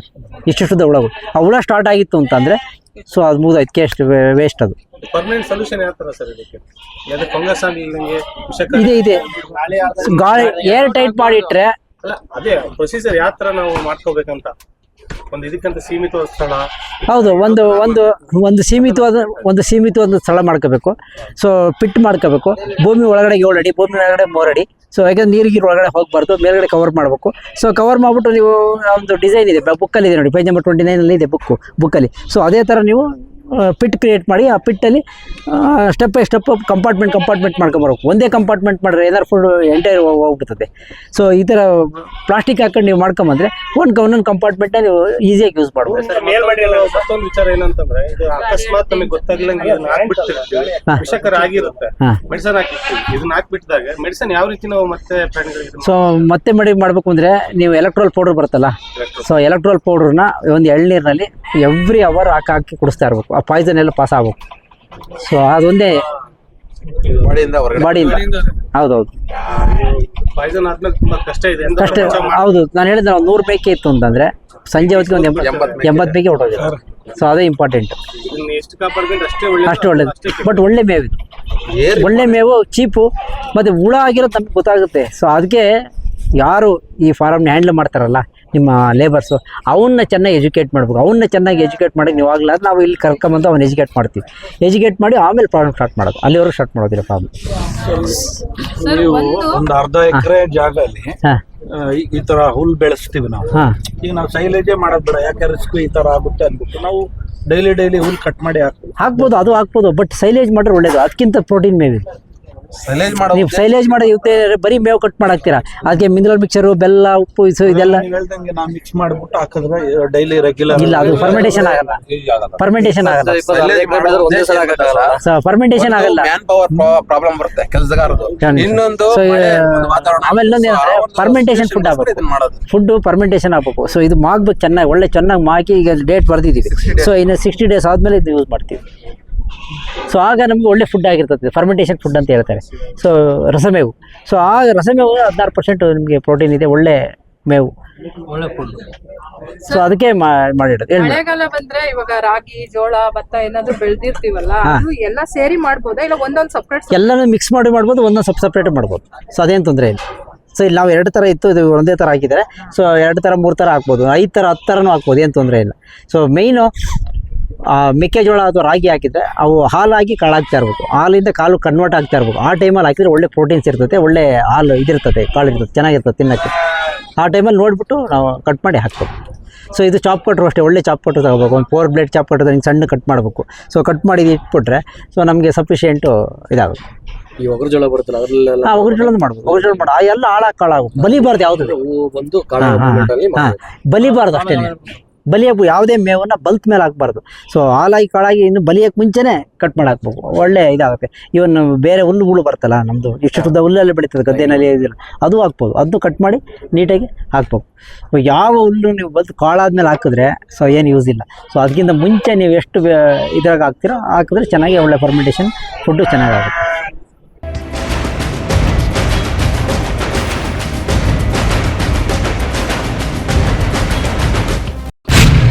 ಇಷ್ಟಿಷ್ಟದ ಹುಳಗಳು. ಆ ಹುಳ ಸ್ಟಾರ್ಟ್ ಆಗಿತ್ತು ಅಂತಂದರೆ ಸೊ ಅದು ಮುಗಿದೋಯ್ತು ಕೇಸ್ಟ್ ವೇಸ್ಟ್ ಅದು. ಪರ್ಮನೆಂಟ್ ಸೊಲ್ಯೂಷನ್ ಯಾವ ತರ ಸರ್ ಇದಕ್ಕೆ? ಯಾವ್ದು ಫಂಗಸ್ ಆಗಿಲ್ದಂಗೆ ವಿಷಕಾರಿ ಇದೆ ಇದೆ. ಗಾಳಿ ಏರ್ ಟೈಟ್ ಮಾಡಿಟ್ರೆ ಅದೇ ಪ್ರೊಸೀಜರ್ ಯಾವ ಥರ ನಾವು ಮಾಡ್ಕೋಬೇಕಂತ? ಒಂದು ಇದಕ್ಕಂತ ಸೀಮಿತವಾದ ಸ್ಥಳ. ಹೌದು, ಒಂದು ಒಂದು ಒಂದು ಸೀಮಿತವಾದ ಒಂದು ಸೀಮಿತವಾದ ಸ್ಥಳ ಮಾಡ್ಕೋಬೇಕು. ಸೊ ಪಿಟ್ ಮಾಡ್ಕೋಬೇಕು. ಭೂಮಿ ಒಳಗಡೆ ಏಳು ಅಡಿ ಭೂಮಿ ಒಳಗಡೆ ಮೂರು ಅಡಿ ಸೊ ಯಾಕಂದ್ರೆ ನೀರಿಗೆ ಒಳಗಡೆ ಹೋಗಬಾರ್ದು, ಮೇಲ್ಗಡೆ ಕವರ್ ಮಾಡಬೇಕು. ಸೊ ಕವರ್ ಮಾಡ್ಬಿಟ್ಟು ನೀವು ಒಂದು ಡಿಸೈನ್ ಇದೆ ಬುಕ್ಕಲ್ಲಿ ಇದೆ ನೋಡಿ ಪೇಜ್ ನಂಬರ್ ಟ್ವೆಂಟಿ ನೈನಲ್ಲಿ ಇದೆ ಬುಕ್ಕು ಬುಕ್ಕಲ್ಲಿ ಸೊ ಅದೇ ಥರ ನೀವು ಪಿಟ್ ಕ್ರಿಯೇಟ್ ಮಾಡಿ ಆ ಪಿಟ್ಟಲ್ಲಿ step by step compartment compartment ಮಾಡ್ಕೊಂಬರ್ಬೇಕು. ಒಂದೇ ಕಂಪಾರ್ಟ್ಮೆಂಟ್ ಮಾಡಿದ್ರೆ ಏನಾರು ಫುಡ್ ಎಂಟೈರ್ ಹೋಗ್ಬಿಡ್ತದೆ. ಸೊ ಈ ಥರ ಪ್ಲಾಸ್ಟಿಕ್ ಹಾಕೊಂಡು ನೀವು ಮಾಡ್ಕೊಂಬಂದ್ರೆ ಒಂದು ಒಂದೊಂದು ಕಂಪಾರ್ಟ್ಮೆಂಟ್ನ ನೀವು ಈಸಿಯಾಗಿ ಯೂಸ್ ಮಾಡ್ಬೋದು. ಮತ್ತೊಂದು ವಿಚಾರ ಏನಂತಂದ್ರೆ ಇದು ಅಕಸ್ಮಾತ್ ನಮಗೆ ಗೊತ್ತಾಗ್ಲಂಗೆ ಇದನ್ನ ಹಾಕ್ಬಿಟ್ಟಿರ್ತೀವಿ ಹಾ. ಆಗಿರುತ್ತೆ. ಹಾ. ಮೆಡಿಸನ್ ಹಾಕಿರ್ತೀವಿ. ಇದನ್ನ ಹಾಕ್ಬಿಟ್ಟಿದಾಗ ಮೆಡಿಸನ್ ಯಾವ ರೀತಿ ನಾವು ಮತ್ತೆ ಪ್ರಾಣಿಗಳಿಗೆ ಇದನ್ನ ಸೊ ಮತ್ತೆ ಮಡಿ ಮಾಡಬೇಕು ಅಂದ್ರೆ ನೀವು ಎಲೆಕ್ಟ್ರೋಲ್ ಪೌಡರ್ ಬರುತ್ತಲ್ಲ? ಸೊ ಎಲೆಕ್ಟ್ರೋಲ್ ಪೌಡರ್ನ ಒಂದು ಎಳ್ನೀರ್ನಲ್ಲಿ ಎವ್ರಿ ಅವರ್ ಹಾಕಿ ಹಾಕಿ ಕುಡಿಸ್ತಾ ಇರಬೇಕು. ಪಾಯ್ಸನ್ ಎಲ್ಲ ಪಾಸ್ ಆಗ್ಬೇಕು ಸೊ ಅದೊಂದೇ ಬಾಡಿಯಿಂದ ಹೌದೌದು. ಪಾಯ್ಸನ್ ಆದ್ಮೇಲೆ ತುಂಬಾ ಕಷ್ಟ ಇದೆ. ಅಂತ ಅಷ್ಟೇ ಹೌದು ನಾನು ಹೇಳಿದ್ರೆ ಒಂದು ನೂರು ಬೇಕೇ ಇತ್ತು ಅಂತಂದ್ರೆ ಸಂಜೆ ಹೊತ್ತಿಗೆ ಒಂದು ಎಂಬತ್ತು ಬೇಕೆ ಬೇಕೇ ಸೊ ಅದೇ ಇಂಪಾರ್ಟೆಂಟ್ ಅಷ್ಟೇ ಒಳ್ಳೆ ಅಷ್ಟು ಒಳ್ಳೇದು. ಬಟ್ ಒಳ್ಳೆ ಮೇವು ಇದು. ಒಳ್ಳೆ ಮೇವು ಚೀಪು ಮತ್ತು ಹುಳ ಆಗಿರೋದು ತಮ್ಗೆ ಗೊತ್ತಾಗುತ್ತೆ. ಸೊ ಅದಕ್ಕೆ ಯಾರು ಈ ಫಾರಮ್ನ ಹ್ಯಾಂಡಲ್ ಮಾಡ್ತಾರಲ್ಲ ನಿಮ್ಮ ಲೇಬರ್ಸು ಅವನ್ನ ಚೆನ್ನಾಗಿ ಎಜುಕೇಟ್ ಮಾಡ್ಬೇಕು. ಅವನ್ನ ಚೆನ್ನಾಗಿ ಎಜುಕೇಟ್ ಮಾಡಿ ನೀವು ಆಗಲ್ಲ ನಾವು ಇಲ್ಲಿ ಕರ್ಕೊಂಬಂದು ಅವ್ನು ಎಜುಕೇಟ್ ಮಾಡ್ತೀವಿ. ಎಜುಕೇಟ್ ಮಾಡಿ ಆಮೇಲೆ ಪ್ರಾಬ್ಲಮ್ ಸ್ಟಾರ್ಟ್ ಮಾಡೋದು. ಅಲ್ಲಿವರೆಗೂ ಸ್ಟಾರ್ಟ್ ಮಾಡೋದಿಲ್ಲ ಪ್ರಾಬ್ಲಮ್ ಸರ್ ಒಂದು ಅರ್ಧ ಎಕರೆ ಜಾಗಲ್ಲಿ ಹಾಂ. ಈ- ತರ ಹುಲ್ ಬೆಳೆಸ್ತೀವಿ ನಾವು. ಈಗ ನಾವು ಸೈಲೇಜೇ ಮಾಡೋದ್ ಬೇಡ. ಯಾಕೆ ರಿಸ್ಕ್ ಈ ತರ ಆಗುತ್ತೆ ಅನ್ಬಿಟ್ಟು ನಾವು ಡೈಲಿ ಡೈಲಿ ಹುಲ್ ಕಟ್ ಮಾಡಿ ಹಾಕ್ತೀವಿ. ಹಾಕ್ಬೋದು ಅದು ಹಾಕ್ಬೋದು ಬಟ್ ಸೈಲೇಜ್ ಮಾಡ್ರೆ ಒಳ್ಳೇದು. ಅದಕ್ಕಿಂತ ಪ್ರೋಟೀನ್ ಮೇವು ಸೈಲೇಜ್ ನೀವು ಸೈಲೇಜ್ ಮಾಡಿ ಇವತ್ತೆ ಬರೀ ಮೇವು ಕಟ್ ಮಾಡಾಕ್ತೀರಾ? ಅದಕ್ಕೆ ಮಿನರಲ್ ಮಿಕ್ಸರು ಬೆಲ್ಲ ಉಪ್ಪು ಇದು ಇದೆಲ್ಲ ನೀವು ಹೇಳ್ದಂಗೆ ನಾವು ಮಿಕ್ಸ್ ಮಾಡ್ಬಿಟ್ಟು ಹಾಕಿದ್ರೆ ಡೈಲಿ ರೆಗ್ಯುಲರ್ ಇಲ್ಲ ಅದು ಫರ್ಮೆಂಟೇಷನ್ ಆಗಲ್ಲ. ಫರ್ಮೆಂಟೇಷನ್ ಆಗಲ್ಲ. ಫರ್ಮೆಂಟೇಷನ್ ಆಗಲ್ಲ. ಮ್ಯಾನ್ ಪವರ್ ಪ್ರಾಬ್ಲಮ್ ಬರುತ್ತೆ ಕೆಲಸಗಾರದು. ಇನ್ನೊಂದು So, ಮಳೆ, ಒಂದು ವಾತಾವರಣ ಆಮೇಲೆ ಇನ್ನೊಂದು ಏನಂದ್ರೆ ಆ ಒಂದು fermentation food ಆಗ್ಬೇಕು. ಇದನ್ನ ಮಾಡೋದು. ಫುಡ್ಡು ಫರ್ಮೆಂಟೇಷನ್ ಆಗಬೇಕು. ಸೊ ಇದು ಮಾಗ್ಬೇಕು ಚೆನ್ನಾಗಿ ಒಳ್ಳೆ ಚೆನ್ನಾಗಿ ಮಾಕಿ ಈಗ ಡೇಟ್ ಬರ್ದಿದ್ದೀವಿ. ಸೊ ಇನ್ನು ಸಿಕ್ಸ್ಟಿ ಡೇಸ್ ಆದ್ಮೇಲೆ ಇದು ಯೂಸ್ ಮಾಡ್ತೀವಿ. ಸೊ ಆಗ ನಮ್ಗೆ ಒಳ್ಳೆ ಫುಡ್ ಆಗಿರ್ತದೆ ಫರ್ಮೆಂಟೇಷನ್ ಫುಡ್ ಅಂತ ಹೇಳ್ತಾರೆ. ಸೊ ರಸಮೇವು. ಸೊ ಆ ರಸಮೇವು ಹದಿನಾರು ಪರ್ಸೆಂಟ್ ನಿಮಗೆ ಪ್ರೋಟೀನ್ ಇದೆ ಒಳ್ಳೆ ಮೇವು. ಸೊ ಅದಕ್ಕೆ ಮಾಡಿ ಮಾಡಿಡೋದು ಹೇಳಿ madam. ಮಳೆಗಾಲ ಬಂದ್ರೆ ಇವಾಗ ರಾಗಿ ಜೋಳ ಭತ್ತ ಏನಾದ್ರು ಬೆಳ್ದಿರ್ತೀವಲ್ಲ ಅದು ಎಲ್ಲ ಸೇರಿ ಮಾಡ್ಬೋದಾ? ಇಲ್ಲ ಒಂದೊಂದು ಸಪ್ರೇಟ್ ಎಲ್ಲಾನು ಮಿಕ್ಸ್ ಮಾಡಿ ಮಾಡ್ಬೋದು ಒಂದೊಂದು ಸಪ್ ಸಪ್ರೇಟ್ ಮಾಡ್ಬೋದು. ಸೊ ಅದೇನು ತೊಂದರೆ ಇಲ್ಲ. ಸೊ ಇಲ್ಲಿ ನಾವು ಎರಡು ಥರ ಇತ್ತು ಇದು ಒಂದೇ ಥರ ಹಾಕಿದರೆ ಸೊ ಎರಡು ಥರ ಮೂರು ಥರ ಹಾಕ್ಬೋದು. ಐದು ಥರ ಹತ್ತು ಥರನೂ ಹಾಕ್ಬೋದು ಏನು ತೊಂದರೆ ಇಲ್ಲ. ಸೊ ಮೇಯ್ನು ಮೆಕ್ಕೆಜೋಳ ಅಥವಾ ರಾಗಿ ಹಾಕಿದ್ರೆ ಅವು ಹಾಲಾಗಿ ಕಾಳಾಗ್ತಾ ಇರ್ಬೇಕು. ಹಾಲಿಂದ ಕಾಲು ಕನ್ವರ್ಟ್ ಆಗ್ತಾ ಇರ್ಬೇಕು. ಆ ಟೈಮಲ್ಲಿ ಹಾಕಿದ್ರೆ ಒಳ್ಳೆ ಪ್ರೋಟೀನ್ಸ್ ಇರ್ತದೆ ಒಳ್ಳೆ ಹಾಲು ಇದಿರ್ತದೆ ಕಾಳು ಇರ್ತದೆ ಚೆನ್ನಾಗಿರ್ತದೆ ತಿನ್ನೋಕ್ಕೆ. ಆ ಟೈಮಲ್ಲಿ ನೋಡಿಬಿಟ್ಟು ನಾವು ಕಟ್ ಮಾಡಿ ಹಾಕ್ಬೇಕು. ಸೊ ಇದು ಚಾಪ್ ಕಟ್ರು ಅಷ್ಟೇ ಒಳ್ಳೆ ಚಾಪ್ ಕಟ್ರು ತಗೋಬೇಕು. ಒಂದು ಫೋರ್ ಬ್ಲೇಡ್ ಚಾಪ್ ಕಟ್ಟಿದ್ರೆ ಹಿಂಗೆ ಸಣ್ಣ ಕಟ್ ಮಾಡಬೇಕು. ಸೊ ಕಟ್ ಮಾಡಿ ಇಟ್ಬಿಟ್ರೆ ಸೊ ನಮಗೆ ಸಫಿಷಿಯೆಂಟು ಇದಾಗುತ್ತೆ. ಈ ಒಗರು ಜೋಳ ಬರುತ್ತಲ್ಲ ಅದರಲ್ಲೆಲ್ಲ ಹಾಂ ಒಗ್ಗರಣೆ ಮಾಡ್ಬೋದು. ಒಗ್ಗರಣೆ ಮಾಡು ಆ ಎಲ್ಲ ಹಾಳಾಗಿ ಕಾಳಾಗು. ಬಲಿಬಾರ್ದು ಯಾವುದು. ಹಾಂ ಬಲಿಬಾರ್ದು ಅಷ್ಟೇ ಬಲಿಯಕ್ಕೆ ಯಾವುದೇ ಮೇವನ್ನು ಬಲ್ತ್ ಮೇಲೆ ಹಾಕ್ಬಾರ್ದು. ಸೊ ಹಾಲಾಗಿ ಕಾಳಾಗಿ ಇನ್ನು ಬಲಿಯಕ್ಕೆ ಮುಂಚೆನೇ ಕಟ್ ಮಾಡಿ ಹಾಕ್ಬೇಕು ಒಳ್ಳೆ ಇದಾಗುತ್ತೆ. ಇವನ್ ಬೇರೆ ಹುಲ್ಲುಗಳು ಬರ್ತಲ್ಲ ನಮ್ಮದು ಇಷ್ಟು ಶುದ್ಧ ಹುಲ್ಲಲ್ಲಿ ಬೆಳೀತದೆ, ಗದ್ದೆನಲ್ಲಿ ಇದಿಲ್ಲ. ಅದು ಹಾಕ್ಬೋದು. ಅದನ್ನು ಕಟ್ ಮಾಡಿ ನೀಟಾಗಿ ಹಾಕ್ಬೇಕು. ಯಾವ ಹುಲ್ಲು ನೀವು ಬಲ್ತ್ ಕಾಳಾದ್ಮೇಲೆ ಹಾಕಿದ್ರೆ ಸೊ ಏನು ಯೂಸ್ ಇಲ್ಲ. ಸೊ ಅದಕ್ಕಿಂತ ಮುಂಚೆ ನೀವು ಎಷ್ಟು ಇದ್ರಾಗ ಹಾಕ್ತೀರೋ ಹಾಕಿದ್ರೆ ಚೆನ್ನಾಗಿ ಒಳ್ಳೆ ಫರ್ಮೆಂಟೇಷನ್ ಫುಡ್ಡು ಚೆನ್ನಾಗಾಗುತ್ತೆ